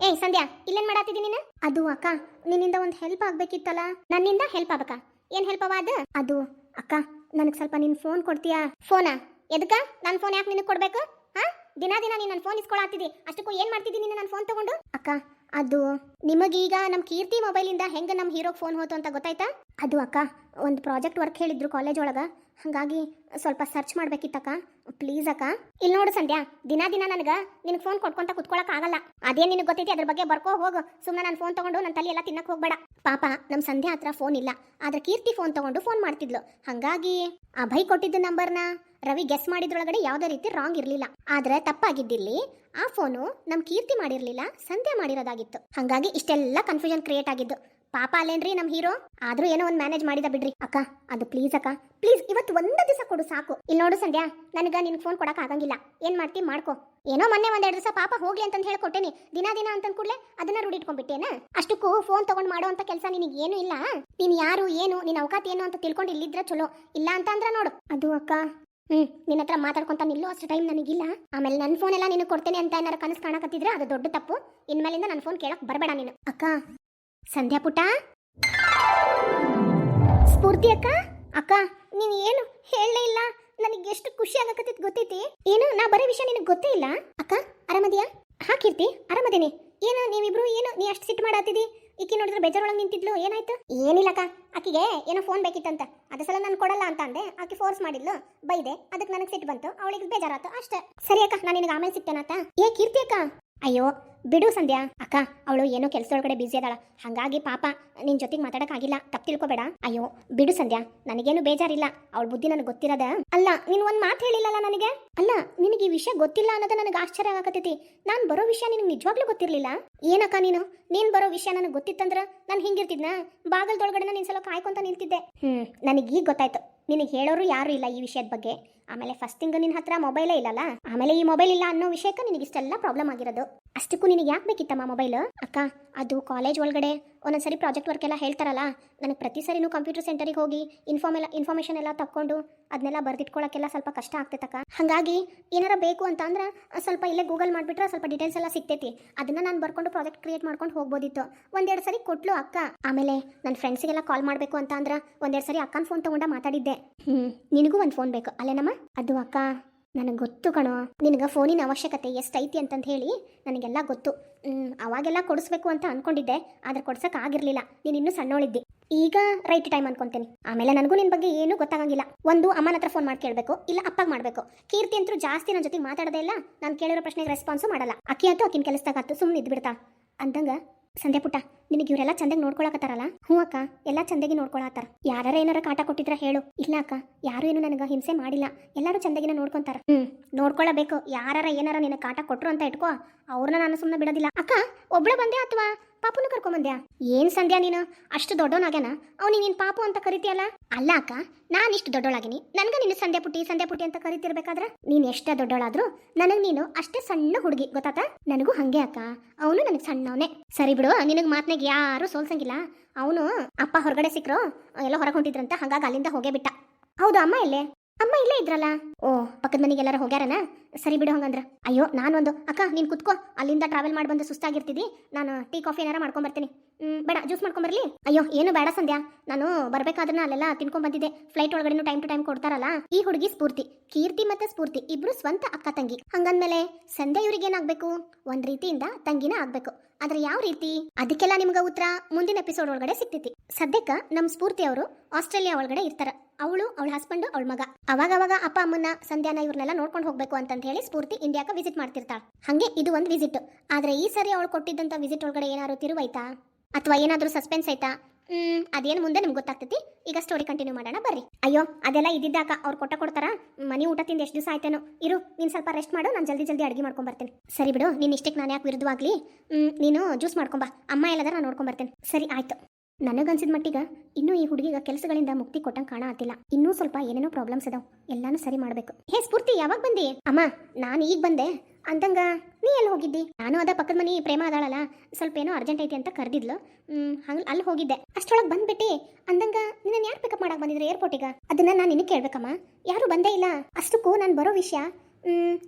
ಏಯ್, ಸಂಧ್ಯಾ, ಇಲ್ಲೇನ್ ಮಾಡಾತಿದಿ ನೀನು? ಅದು ಅಕ್ಕ, ನಿನ್ನಿಂದ ಒಂದು ಹೆಲ್ಪ್ ಆಗ್ಬೇಕಿತ್ತಲ್ಲ? ನನ್ನಿಂದ ಹೆಲ್ಪ್ ಆಗ್ಬೇಕ? ಏನ್ ಹೆಲ್ಪ್ ಅವ ಅದು? ಅದು, ಅಕ್ಕ, ನನಗೆ ಸ್ವಲ್ಪ ನಿನ್ ಫೋನ್ ಕೊಡ್ತೀಯಾ? ಫೋನಾ ಎದಕ್ಕ ನನ್ನ ಫೋನ್ ಯಾಕೆ ನಿನಗೆ ಕೊಡ್ಬೇಕು? ಹಾ? ದಿನ ದಿನ ನೀನು ನನ್ನ ಫೋನ್ ಇಸ್ಕೊಳತ್ತಿದ್ದಿ ಅಷ್ಟಕ್ಕೂ ಏನ್ ಮಾಡ್ತಿದ್ದೀನಿ ನೀನು ನನ್ನ ಫೋನ್ ತಗೊಂಡು? ಅಕ್ಕ ಅದು. ನಿಮಗೀಗ ನಮ್ಮ ಕೀರ್ತಿ ಮೊಬೈಲಿಂದ ಹೆಂಗೆ ನಮ್ಮ ಹೀರೋಗೆ ಫೋನ್ ಹೋತು ಅಂತ ಗೊತ್ತಾಯ್ತಾ? ಅದು ಅಕ್ಕ, ಒಂದು ಪ್ರಾಜೆಕ್ಟ್ ವರ್ಕ್ ಹೇಳಿದ್ರು ಕಾಲೇಜ್ ಒಳಗೆ. ಹಾಗಾಗಿ ಸ್ವಲ್ಪ ಸರ್ಚ್ ಮಾಡ್ಬೇಕಿತ್ತಕ್ಕ. ಪ್ಲೀಸ್ ಅಕ್ಕ. ಇಲ್ಲಿ ನೋಡು ಸಂಧ್ಯಾ, ದಿನ ದಿನ ನನಗೆ ನಿನಗೆ ಫೋನ್ ಕೊಟ್ಕೊಂತ ಕುತ್ಕೊಳಕ್ ಆಗಲ್ಲ. ಅದೇ ನಿನಗೆ ಗೊತ್ತೈತಿ ಅದ್ರ ಬಗ್ಗೆ ಬರ್ಕೋ ಹೋಗು. ಸುಮ್ಮನೆ ನಾನು ಫೋನ್ ತಗೊಂಡು ನನ್ನ ತಲೆ ಎಲ್ಲ ತಿನ್ನಕ್ಕೆ ಹೋಗ್ಬೇಡ. ಪಾಪ ನಮ್ಮ ಸಂಧ್ಯಾ ಹತ್ರ ಫೋನ್ ಇಲ್ಲ. ಆದ್ರೆ ಕೀರ್ತಿ ಫೋನ್ ತಗೊಂಡು ಫೋನ್ ಮಾಡ್ತಿದ್ಲು. ಹಾಗಾಗಿ ಅಭಯ್ ಕೊಟ್ಟಿದ್ದ ನಂಬರ್ನ ರವಿ ಗೆಸ್ ಮಾಡಿದ್ರೊಳಗಡೆ ಯಾವುದೇ ರೀತಿ ರಾಂಗ್ ಇರಲಿಲ್ಲ. ಆದ್ರೆ ತಪ್ಪಾಗಿದ್ದಿಲ್ಲಿ ಆ ಫೋನು ನಮ್ ಕೀರ್ತಿ ಮಾಡಿರಲಿಲ್ಲ, ಸಂಧ್ಯಾ ಮಾಡಿರೋದಾಗಿತ್ತು. ಹಾಗಾಗಿ ಇಷ್ಟೆಲ್ಲ ಕನ್ಫ್ಯೂಷನ್ ಕ್ರಿಯೇಟ್ ಆಗಿದ್ದು. ಪಾಪ ಅಲ್ಲೇನ್ರಿ ನಮ್ ಹೀರೋ? ಆದ್ರೂ ಏನೋ ಒಂದ್ ಮ್ಯಾನೇಜ್ ಮಾಡಿದ ಬಿಡ್ರಿ. ಅಕ್ಕ, ಅದು ಪ್ಲೀಸ್ ಅಕ್ಕ. ಪ್ಲೀಸ್ ಇವತ್ತು ಒಂದು ದಿವಸ ಕೊಡು ಸಾಕು. ಇಲ್ಲಿ ನೋಡು ಸಂಧ್ಯಾ, ನನಗೆ ನಿನ್ ಫೋನ್ ಕೊಡಕ್ ಆಗಂಗಿಲ್ಲ. ಏನ್ ಮಾಡ್ತಿ ಮಾಡ್ಕೋ. ಏನೋ ಮೊನ್ನೆ ಒಂದೆರಡು ದಿವಸ ಪಾಪ ಹೋಗ್ಲಿ ಅಂತ ಹೇಳ್ಕೊಟ್ಟೇನಿ. ದಿನ ದಿನ ಅಂತ ಕೂಡಲೇ ಅದನ್ನ ರೂಢಿಟ್ಕೊಂಡ್ಬಿಟ್ಟೇನ? ಅಷ್ಟಕ್ಕೂ ಫೋನ್ ತಗೊಂಡ್ ಮಾಡೋ ಅಂತ ಕೆಲಸ ನಿನಗೆ ಏನು ಇಲ್ಲ? ನೀನ್ ಯಾರು, ಏನು, ನಿನ್ ಅವಕಾಶ ಏನು ಅಂತ ತಿಳ್ಕೊಂಡು ಇಲ್ಲಿದ್ರೆ ಚಲೋ. ಇಲ್ಲ ಅಂತ ಅಂದ್ರ ನೋಡು. ಅದು ಅಕ್ಕ ಹ್ಮ್, ನಿನ್ನ ಹತ್ರ ಮಾತಾಡ್ಕೊಂತ ನಿಲ್ಲೋ ಅಷ್ಟು ಟೈಮ್ ನನಗಿಲ್ಲ. ಆಮೇಲೆ ನನ್ನ ಫೋನ್ ಎಲ್ಲ ನೀನು ಕೊಡ್ತೇನೆ ಅಂತ ಏನಾರ ಕನಸು ಕಾಣಕತ್ತಿದ್ರೆ ಅದು ದೊಡ್ಡ ತಪ್ಪು. ಇನ್ಮೇಲಿಂದ ನನ್ನ ಫೋನ್ ಕೇಳಕ್ ಬರಬೇಡ ನೀನು. ಅಕ್ಕ, ಸಂಧ್ಯಾ ಪುಟ? ಸ್ಫೂರ್ತಿ ಅಕ್ಕ? ಅಕ್ಕ, ನೀನ್ ಏನು ಹೇಳಲೇ ಇಲ್ಲ? ನನಗೆ ಎಷ್ಟು ಖುಷಿ ಆಗಕತ್ತಿದ್ ಗೊತ್ತೈತಿ? ಏನು, ನಾ ಬರೋ ವಿಷಯ ನಿನಗೆ ಗೊತ್ತೇ ಇಲ್ಲ? ಅಕ್ಕ, ಆರಾಮದಿಯಾ? ಹಾಕಿರ್ತಿ ಆರಾಮದೇನೆ. ಏನು, ನೀವಿಬ್ರು ಏನು, ನೀ ಅಷ್ಟು ಸಿಟ್ಟು ಮಾಡಾತಿದಿ? ಈಕಿ ನೋಡಿದ್ರೆ ಬೇಜಾರೊಳಗೆ ನಿಂತಿದ್ಲು, ಏನಾಯ್ತು? ಏನಿಲ್ಲಕ್ಕ, ಆಕಿಗೆ ಏನೋ ಫೋನ್ ಬೇಕಿತ್ತಂತ. ಅದ ಸಲ ನಾನು ಕೊಡಲ್ಲ ಅಂತ ಅಂದೆ, ಆಕಿ ಫೋರ್ಸ್ ಮಾಡಿದ್ಲು, ಬೈದೆ ಅದಕ್ಕೆ ನನಗೆ ಸಿಟ್ಟು ಬಂತು, ಅವಳಿಗೆ ಬೇಜಾರಾತು ಅಷ್ಟೇ. ಸರಿ ಅಕ್ಕ, ನಾನು ನಿನಗೆ ಆಮೇಲೆ ಸಿಗ್ತೇನತ್ತ ಏ ಕೀರ್ತಿ ಅಕ್ಕ ಅಯ್ಯೋ, ಬಿಡು ಸಂಧ್ಯಾ. ಅಕ್ಕ, ಅವಳು ಏನೋ ಕೆಲಸದೊಳಗಡೆ ಬ್ಯುಸಿ ಅದಾಳ. ಹಾಗಾಗಿ ಪಾಪ ನಿನ್ನ ಜೊತೆಗೆ ಮಾತಾಡೋಕ್ಕಾಗಿಲ್ಲ. ತಪ್ಪು ತಿಳ್ಕೊಬೇಡ. ಅಯ್ಯೋ, ಬಿಡು ಸಂಧ್ಯಾ. ನನಗೇನು ಬೇಜಾರಿಲ್ಲ. ಅವಳ ಬುದ್ಧಿ ನನಗೆ ಗೊತ್ತಿರದ. ಅಲ್ಲ, ನೀನು ಒಂದು ಮಾತು ಹೇಳಿಲ್ಲಲ್ಲ ನನಗೆ? ಅಲ್ಲ, ನಿನಗೆ ಈ ವಿಷಯ ಗೊತ್ತಿಲ್ಲ ಅನ್ನೋದು ನನಗೆ ಆಶ್ಚರ್ಯ ಆಗತೈತಿ ನಾನು ಬರೋ ವಿಷಯ ನಿನಗೆ ನಿಜವಾಗ್ಲೂ ಗೊತ್ತಿರಲಿಲ್ಲ? ಏನಕ್ಕ ನೀನು? ನೀನು ಬರೋ ವಿಷಯ ನನಗೆ ಗೊತ್ತಿತ್ತಂದ್ರ ನಾನು ಹಿಂಗಿರ್ತಿದ್ನ? ಬಾಗಲ್ದೊಳಗಡೆ ನಾನು ಸಲ ಕಾಯ್ಕೊಂತ ನಿಲ್ತಿದ್ದೆ ಹ್ಮ್, ನನಗೆ ಈಗ ಗೊತ್ತಾಯ್ತು. ನಿನಗೆ ಹೇಳೋರು ಯಾರು ಇಲ್ಲ ಈ ವಿಷಯದ ಬಗ್ಗೆ. ಆಮೇಲೆ ಫಸ್ಟ್ ತಿಂಗ್ ನಿನ್ನ ಹತ್ರ ಮೊಬೈಲೇ ಇಲ್ಲಲ್ಲ? ಆಮೇಲೆ ಈ ಮೊಬೈಲ್ ಇಲ್ಲ ಅನ್ನೋ ವಿಷಯಕ್ಕೆ ನಿನಗೆ ಇಷ್ಟೆಲ್ಲ ಪ್ರಾಬ್ಲಮ್ ಆಗಿರೋದು. ಅಷ್ಟಕ್ಕೂ ನಿನಗೆ ಯಾಕೆ ಬೇಕಿತ್ತಮ್ಮ ಮೊಬೈಲ್ ಅಕ್ಕ, ಅದು ಕಾಲೇಜ್ ಒಳಗಡೆ ಒಂದೊಂದ್ಸರಿ ಪ್ರಾಜೆಕ್ಟ್ ವರ್ಕ್ ಎಲ್ಲ ಹೇಳ್ತಾರಲ್ಲ, ನನಗೆ ಪ್ರತಿ ಸರಿನೂ ಕಂಪ್ಯೂಟರ್ ಸೆಂಟರಿಗೆ ಹೋಗಿ ಇನ್ಫಾರ್ಮ್ ಎಲ್ಲ ಇನ್ಫಾರ್ಮೇಷನ್ ಎಲ್ಲ ತಕ್ಕೊಂಡು ಅದನ್ನೆಲ್ಲ ಬರೆದಿಟ್ಕೊಳ್ಳೋಕ್ಕೆಲ್ಲ ಸ್ವಲ್ಪ ಕಷ್ಟ ಆಗ್ತೈತಕ್ಕ. ಹಾಗಾಗಿ ಏನಾರ ಬೇಕು ಅಂತ ಅಂದ್ರೆ ಸ್ವಲ್ಪ ಇಲ್ಲೇ ಗೂಗಲ್ ಮಾಡಿಬಿಟ್ರೆ ಸ್ವಲ್ಪ ಡೀಟೇಲ್ಸ್ ಎಲ್ಲ ಸಿಗ್ತೈತಿ. ಅದನ್ನ ನಾನು ಬರ್ಕೊಂಡು ಪ್ರಾಜೆಕ್ಟ್ ಕ್ರಿಯೇಟ್ ಮಾಡ್ಕೊಂಡು ಹೋಗ್ಬೋದಿತ್ತು. ಒಂದೆರಡು ಸರಿ ಕೊಟ್ಲು ಅಕ್ಕ. ಆಮೇಲೆ ನನ್ನ ಫ್ರೆಂಡ್ಸಿಗೆಲ್ಲ ಕಾಲ್ ಮಾಡಬೇಕು ಅಂತ ಅಂದ್ರೆ ಒಂದೆರಡು ಸರಿ ಅಕ್ಕನ ಫೋನ್ ತಗೊಂಡ ಮಾತಾಡಿದ್ದೆ. ಹ್ಞೂ ನಿನಗೂ ಒಂದು ಫೋನ್ ಬೇಕು, ಅಲ್ಲೇನಮ್ಮ? ಅದು ಅಕ್ಕ, ನನಗೆ ಗೊತ್ತು ಕಣೋ. ನಿನಗೆ ಫೋನಿನ ಅವಶ್ಯಕತೆ ಎಷ್ಟೈತಿ ಅಂತಂದು ಹೇಳಿ ನನಗೆಲ್ಲ ಗೊತ್ತು. ಅವಾಗೆಲ್ಲ ಕೊಡಿಸ್ಬೇಕು ಅಂತ ಅನ್ಕೊಂಡಿದ್ದೆ, ಆದ್ರೆ ಕೊಡ್ಸಕ್ ಆಗಿರ್ಲಿಲ್ಲ. ನೀನು ಇನ್ನೂ ಸಣ್ಣೋಳಿದ್ದಿ ಈಗ ರೈಟ್ ಟೈಮ್ ಅನ್ಕೊಂತೀನಿ. ಆಮೇಲೆ ನನಗೂ ನಿನ್ನ ಬಗ್ಗೆ ಏನೂ ಗೊತ್ತಾಗಂಗಿಲ್ಲ. ಒಂದು ಅಮ್ಮನ ಹತ್ರ ಫೋನ್ ಮಾಡಿ ಕೇಳಬೇಕು, ಇಲ್ಲ ಅಪ್ಪಗೆ ಮಾಡಬೇಕು. ಕೀರ್ತಿ ಅಂತೂ ಜಾಸ್ತಿ ನನ್ನ ಜೊತೆ ಮಾತಾಡೋದೇ ಇಲ್ಲ. ನಾನು ಕೇಳಿರೋ ಪ್ರಶ್ನೆಗೆ ರೆಸ್ಪಾನ್ಸು ಮಾಡಲ್ಲ. ಅಕ್ಕಿ ಅಂತೂ ಆಕಿನ ಕೆಲಸದಾಗತ್ತು ಸುಮ್ಮನೆ ಇದ್ಬಿಡ್ತಾ. ಅಂದಂಗ ಸಂಧ್ಯಾ ಪುಟ್ಟ, ನಿನಗೆ ಇವರೆಲ್ಲ ಚಂದಾಗಿ ನೋಡ್ಕೊಳಕತ್ತಾರಲ್ಲ? ಹ್ಞೂ ಅಕ್ಕ, ಎಲ್ಲ ಚಂದಾಗಿ ನೋಡ್ಕೊಳತ್ತಾರ. ಯಾರ ಏನಾರ ಕಾಟ ಕೊಟ್ಟಿದ್ರ ಹೇಳು. ಇಲ್ಲ ಅಕ್ಕ, ಯಾರು ಏನು ನನಗೆ ಹಿಂಸೆ ಮಾಡಿಲ್ಲ. ಎಲ್ಲರೂ ಚಂದಾಗಿನ ನೋಡ್ಕೊಂತಾರ. ಹ್ಞೂ ನೋಡ್ಕೊಳ್ಳಬೇಕು ಯಾರ ಏನಾರ ನಿನಗೆ ಕಾಟ ಕೊಟ್ಟರು ಅಂತ ಇಟ್ಕೋ. ಅವ್ರನ್ನ ನಾನು ಸುಮ್ಮನೆ ಬಿಡೋದಿಲ್ಲ. ಅಕ್ಕ, ಒಬ್ಳೆ ಬಂದೆ ಅಥವಾ? ಪಾಪುನು ಕರ್ಕೊಂಬಂದ್ಯಾ? ಏನ್ ಸಂಧ್ಯಾ ನೀನು? ಅಷ್ಟು ದೊಡ್ಡವನಾಗ್ಯಾನ? ಅವ್ನಿಗೆ ನೀನ್ ಪಾಪು ಅಂತ ಕರಿತೀಯಲ್ಲ? ಅಲ್ಲ ಅಕ್ಕ, ನಾನು ಇಷ್ಟು ದೊಡ್ಡೋಳಾಗಿನಿ ನನ್ಗ ನೀನು ಸಂಧ್ಯಾ ಪುಟ್ಟಿ ಸಂಧ್ಯಾ ಪುಟ್ಟಿ ಅಂತ ಕರಿತಿರ್ಬೇಕಾದ್ರ ನೀನ್ ಎಷ್ಟೇ ದೊಡ್ಡವಳಾದ್ರೂ ನನಗ್ ನೀನು ಅಷ್ಟೇ ಸಣ್ಣ ಹುಡುಗಿ, ಗೊತ್ತಾತ? ನನಗೂ ಹಂಗೆ ಅಕ್ಕ. ಅವನು ನನಗೆ ಸಣ್ಣವನೇ. ಸರಿ ಬಿಡು, ನಿನಗೆ ಮಾತ್ನಾಗ ಯಾರು ಸೋಲ್ಸಂಗಿಲ್ಲ. ಅವನು ಅಪ್ಪ ಹೊರಗಡೆ ಸಿಕ್ಕರು ಎಲ್ಲ ಹೊರಗೆ ಹೊಂಟಿದ್ರಂತ ಹಂಗಾಗಿ ಅಲ್ಲಿಂದ ಹೋಗೇ ಬಿಟ್ಟ. ಹೌದು, ಅಮ್ಮ ಎಲ್ಲೇ? ಅಮ್ಮ ಇಲ್ಲೇ ಇದ್ರಲ್ಲ? ಓ, ಪಕ್ಕದ ಮನೆಗೆ ಎಲ್ಲಾರ ಹೋಗ್ಯಾರನ? ಸರಿ ಬಿಡು ಹಂಗಂದ್ರ. ಅಯ್ಯೋ, ನಾನೊಂದು, ಅಕ್ಕ, ನೀನ್ ಕುತ್ಕೋ. ಅಲ್ಲಿಂದ ಟ್ರಾವೆಲ್ ಮಾಡಿ ಬಂದು ಸುಸ್ತಾಗಿರ್ತಿದ್ದಿ ನಾನು ಟೀ ಕಾಫಿ ಏನಾರ ಮಾಡ್ಕೊಂಡ್ ಬರ್ತೀನಿ. ಹ್ಮ್, ಬೇಡ ಜ್ಯೂಸ್ ಮಾಡ್ಕೊಂಡ್ ಬರ್ಲಿ. ಅಯ್ಯೋ, ಏನು ಬೇಡ ಸಂಧ್ಯಾ. ನಾನು ಬರ್ಬೇಕಾದ್ರೆ ಅಲ್ಲೆಲ್ಲ ತಿನ್ಕೊಂಡ್ ಬಂದಿದ್ದೆ. ಫ್ಲೈಟ್ ಒಳಗಡೆ ಟೈಮ್ ಟು ಟೈಮ್ ಕೊಡ್ತಾರಲ್ಲ. ಈ ಹುಡುಗಿ ಸ್ಫೂರ್ತಿ, ಕೀರ್ತಿ ಮತ್ತೆ ಸ್ಫೂರ್ತಿ, ಇಬ್ರು ಸ್ವಂತ ಅಕ್ಕ ತಂಗಿ. ಹಂಗಂದ್ಮೇಲೆ ಸಂಧ್ಯಾ ಇವ್ರಿಗೆ ಏನಾಗ್ಬೇಕು? ಒಂದ್ ರೀತಿಯಿಂದ ತಂಗಿನ ಆಗ್ಬೇಕು. ಆದ್ರೆ ಯಾವ ರೀತಿ? ಅದಕ್ಕೆಲ್ಲ ನಿಮ್ಗೆ ಉತ್ತರ ಮುಂದಿನ ಎಪಿಸೋಡ್ ಒಳಗಡೆ ಸಿಗ್ತೈತಿ. ಸದ್ಯಕ್ಕ ನಮ್ ಸ್ಫೂರ್ತಿ ಅವರು ಆಸ್ಟ್ರೇಲಿಯಾ ಒಳಗಡೆ ಇರ್ತಾರ. ಅವಳು ಅವಳ ಹಸ್ಬೆಂಡ್ ಅವಳ ಮಗ. ಅವಾಗ ಅವಾಗ ಅಪ್ಪ ಅಮ್ಮನ ಸಂಧ್ಯಾನ ಇವ್ರನ್ನೆಲ್ಲ ನೋಡ್ಕೊಂಡು ಹೋಗ್ಬೇಕು ಅಂತ ಹೇಳಿ ಸ್ಫೂರ್ತಿ ಇಂಡಿಯಾಕ ವಿಸಿಟ್ ಮಾಡ್ತಿರ್ತಾಳೆ. ಹಂಗೆ ಇದು ಒಂದು ವಿಸಿಟ್ ಆದ್ರೆ ಈ ಸರಿ ಅವಳು ಕೊಟ್ಟಿದ್ದಂತ ವಿಸಿಟ್ ಒಳಗಡೆ ಏನಾದ್ರು ತಿರುವೈತಾ ಅಥವಾ ಏನಾದ್ರೂ ಸಸ್ಪೆನ್ಸ್ ಐತಾ ಹ್ಮ್ ಅದೇನು ಮುಂದೆ ನಿಮ್ಗೆ ಗೊತ್ತಾಗ್ತೈತಿ? ಈಗ ಸ್ಟೋರಿ ಕಂಟಿನ್ಯೂ ಮಾಡೋಣ ಬರ್ರಿ. ಅಯ್ಯೋ ಅದೆಲ್ಲ ಇದ್ದಿದ್ದಾಕ ಅವ್ರು ಕೊಟ್ಟ ಕೊಡ್ತಾರ? ಮನಿ ಊಟ ತಿಂದು ಎಷ್ಟು ದಿವಸ ಆಯ್ತೇನೋ. ಇರು ನೀನು ಸ್ವಲ್ಪ ರೆಸ್ಟ್ ಮಾಡು ನಾನು ಜಲ್ದಿ ಜಲ್ದಿ ಅಡುಗೆ ಮಾಡ್ಕೊಂಡ್ ಬರ್ತೇನೆ. ಸರಿ ಬಿಡು ನೀನು ಇಷ್ಟಕ್ಕೆ ನಾನು ಯಾಕೆ ವಿರುದ್ಧವಾಗ್ಲಿ? ಹ್ಮ್, ನೀನು ಜ್ಯೂಸ್ ಮಾಡ್ಕೊಂಬಾ ಅಮ್ಮ ಎಲ್ಲದರ ನಾನು ನೋಡ್ಕೊಂಡ್ ಬರ್ತೇನೆ. ಸರಿ ಆಯ್ತು. ನನಗನ್ಸಿದ ಮಟ್ಟಿಗೆ ಇನ್ನೂ ಈ ಹುಡುಗಿಗೆ ಕೆಲಸಗಳಿಂದ ಮುಕ್ತಿ ಕೊಟ್ಟಂಗೆ ಕಾಣ ಆತಿಲ್ಲ ಇನ್ನೂ ಸ್ವಲ್ಪ ಏನೇನೋ ಪ್ರಾಬ್ಲಮ್ಸ್ ಅದಾವ. ಎಲ್ಲಾನು ಸರಿ ಮಾಡ್ಬೇಕು. ಹೇ ಸ್ಫೂರ್ತಿ, ಯಾವಾಗ ಬಂದಿ? ಅಮ್ಮ, ನಾನು ಈಗ ಬಂದೆ. ಅಂದಂಗ, ನೀ ಎಲ್ಲಿ ಹೋಗಿದ್ದಿ? ನಾನು ಅದ ಪಕ್ಕದ ಮನೆ ಪ್ರೇಮ ಅದಾಳಲ್ಲ, ಸ್ವಲ್ಪ ಏನೋ ಅರ್ಜೆಂಟ್ ಐತಿ ಅಂತ ಕರೆದಿದ್ಲು. ಹಂಗ ಅಲ್ಲಿ ಹೋಗಿದ್ದೆ. ಅಷ್ಟೊಳಗೆ ಬಂದ್ಬಿಟ್ಟಿ, ಅಂದಂಗ ನಿನ್ನ ಯಾರು ಪಿಕಪ್ ಮಾಡಕ್ ಬಂದಿದ್ರು ಏರ್ಪೋರ್ಟಿಗ ಅದನ್ನ ನಾನು ನಿನ್ನ ಕೇಳ್ಬೇಕಮ್ಮ. ಯಾರು ಬಂದೇ ಇಲ್ಲ. ಅಷ್ಟಕ್ಕೂ ನಾನು ಬರೋ ವಿಷಯ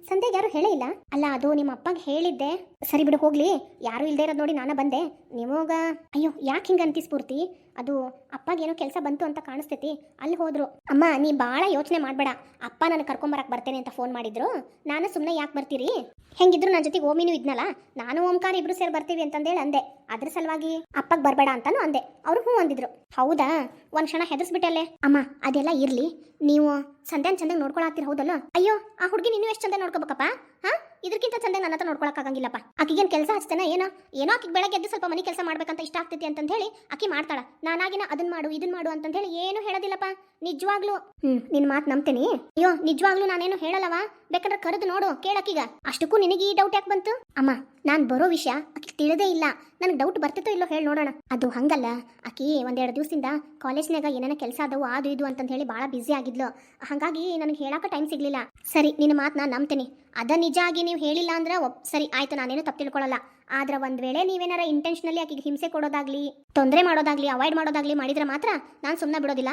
ಸಂಧ್ಯಾಗ ಯಾರು ಹೇಳೇ ಇಲ್ಲ. ಅಲ್ಲ, ಅದು ನಿಮ್ಮ ಅಪ್ಪಗೆ ಹೇಳಿದ್ದೆ. ಸರಿ ಬಿಡು, ಹೋಗ್ಲಿ. ಯಾರು ಇಲ್ದೇ ಇರೋದು ನೋಡಿ ನಾನು ಬಂದೆ. ನಿಮೋಗ ಅಯ್ಯೋ, ಯಾಕೆ ಹಿಂಗ ಅಂತಿ ಸ್ಫೂರ್ತಿ? ಅದು ಅಪ್ಪಗೆ ಏನೋ ಕೆಲಸ ಬಂತು ಅಂತ ಕಾಣಿಸ್ತೈತಿ. ಅಲ್ಲಿ ಹೋದ್ರು. ಅಮ್ಮ, ನೀ ಭಾಳ ಯೋಚನೆ ಮಾಡಬೇಡ. ಅಪ್ಪ ನಾನು ಕರ್ಕೊಂಬರಕ್ ಬರ್ತೇನೆ ಅಂತ ಫೋನ್ ಮಾಡಿದ್ರು. ನಾನು ಸುಮ್ಮನೆ ಯಾಕೆ ಬರ್ತೀರಿ? ಹೆಂಗಿದ್ರು ನನ್ನ ಜೊತೆಗೆ ಓಮಿನೂ ಇದ್ನಲ್ಲ. ನಾನು ಓಂಕಾರ ಇಬ್ರು ಸೇರಿ ಬರ್ತೀವಿ ಅಂತಂದೇಳಿ ಅಂದೆ. ಅದ್ರ ಸಲುವಾಗಿ ಅಪ್ಪಗೆ ಬರಬೇಡ ಅಂತಾನು ಅಂದೆ. ಅವ್ರು ಹ್ಞೂ ಅಂದಿದ್ರು. ಹೌದಾ? ಒಂದ್ ಕ್ಷಣ ಹೆದರ್ಸ್ಬಿಟ್ಟಲ್ಲೇ ಅಮ್ಮ, ಅದೆಲ್ಲ ಇರ್ಲಿ. ನೀವು ಸಂಧ್ಯಾನ್ ಚಂದಾಗ ನೋಡ್ಕೊಳತ್ತೀರ ಹೌದಲ್ಲ? ಅಯ್ಯೋ, ಆ ಹುಡುಗಿ ನೀನು ಎಷ್ಟು ಚಂದ ನೋಡ್ಕೋಬೇಕಪ್ಪ? ಹಾ? ಇದಕ್ಕಿಂತ ಚಂದ ನನ್ನ ಹತ್ರ ನೋಡ್ಕೊಳಕ್ಕಾಗಂಗಿಲ್ಲಪ್ಪ. ಆಕಿಗೇನು ಕೆಲಸ ಹಚ್ತಾನೆ ಏನೋ? ಏನೋ ಆಕಿಗೆ ಬೆಳಗ್ಗೆ ಎದ್ದು ಸ್ವಲ್ಪ ಮನೆ ಕೆಲಸ ಮಾಡ್ಬೇಕಂತ ಇಷ್ಟ ಆಗ್ತೈತಿ ಅಂತಂದು ಹೇಳಿ ಆಕಿ ಮಾಡ್ತಾಳ. ನಾನಾಗಿನ ಅದನ್ನ ಮಾಡು ಇದನ್ನ ಮಾಡು ಅಂತಂದು ಹೇಳಿ ಏನು ಹೇಳೋದಿಲ್ಲಪ್ಪ. ನಿಜವಾಗ್ಲೂ. ಹ್ಮ್, ನಿನ್ ಮಾತು ನಂಬ್ತೀನಿ. ಅಯ್ಯೋ, ನಿಜವಾಗ್ಲೂ ನಾನೇನು ಹೇಳಲ್ಲವಾ? ಬೇಕಾದ್ರೆ ಕರೆದು ನೋಡು ಕೇಳಕ್ಕೀಗ ಅಷ್ಟಕ್ಕೂ ನಿನಗೆ ಈ ಡೌಟ್ ಯಾಕೆ ಬಂತು? ಅಮ್ಮ ನಾನ್ ಬರೋ ವಿಷಯ ಆಕೆ ತಿಳಿದೇ ಇಲ್ಲ. ನನಗೆ ಡೌಟ್ ಬರ್ತಿತ್ತೋ ಇಲ್ಲೋ ಹೇಳಿ ನೋಡೋಣ. ಅದು ಹಂಗಲ್ಲ. ಆಕಿ ಒಂದೆರಡು ದಿವಸದಿಂದ ಕಾಲೇಜ್ನಾಗ ಏನೇನ ಕೆಲಸ ಅದವು ಅದು ಇದು ಅಂತಂದು ಹೇಳಿ ಭಾಳ ಬ್ಯುಸಿ ಆಗಿದ್ಲು. ಹಾಗಾಗಿ ನನಗೆ ಹೇಳಕ್ಕೆ ಟೈಮ್ ಸಿಗಲಿಲ್ಲ. ಸರಿ ನಿನ್ನ ಮಾತು ನಾನು ನಂಬ್ತೀನಿ. ಅದ ನಿಜ ಆಗಿ ನೀವು ಹೇಳಿಲ್ಲ ಅಂದ್ರೆ ಒಪ್, ಸರಿ, ಆಯ್ತು, ನಾನೇನು ತಪ್ಪು ತಿಳ್ಕೊಳ್ಳಲ್ಲ ಆದ್ರೆ ಒಂದ್ ವೇಳೆ ನೀವೇನಾರ ಇಂಟೆನ್ಷನಲಿ ಆಕೆಗೆ ಹಿಂಸೆ ಕೊಡೋದಾಗ್ಲಿ, ತೊಂದರೆ ಮಾಡೋದಾಗ್ಲಿ ಅವಾಯ್ಡ್ ಮಾಡೋದಾಗ್ಲಿ ಮಾಡಿದ್ರೆ ಮಾತ್ರ ನಾನು ಸುಮ್ಮನೆ ಬಿಡೋದಿಲ್ಲ.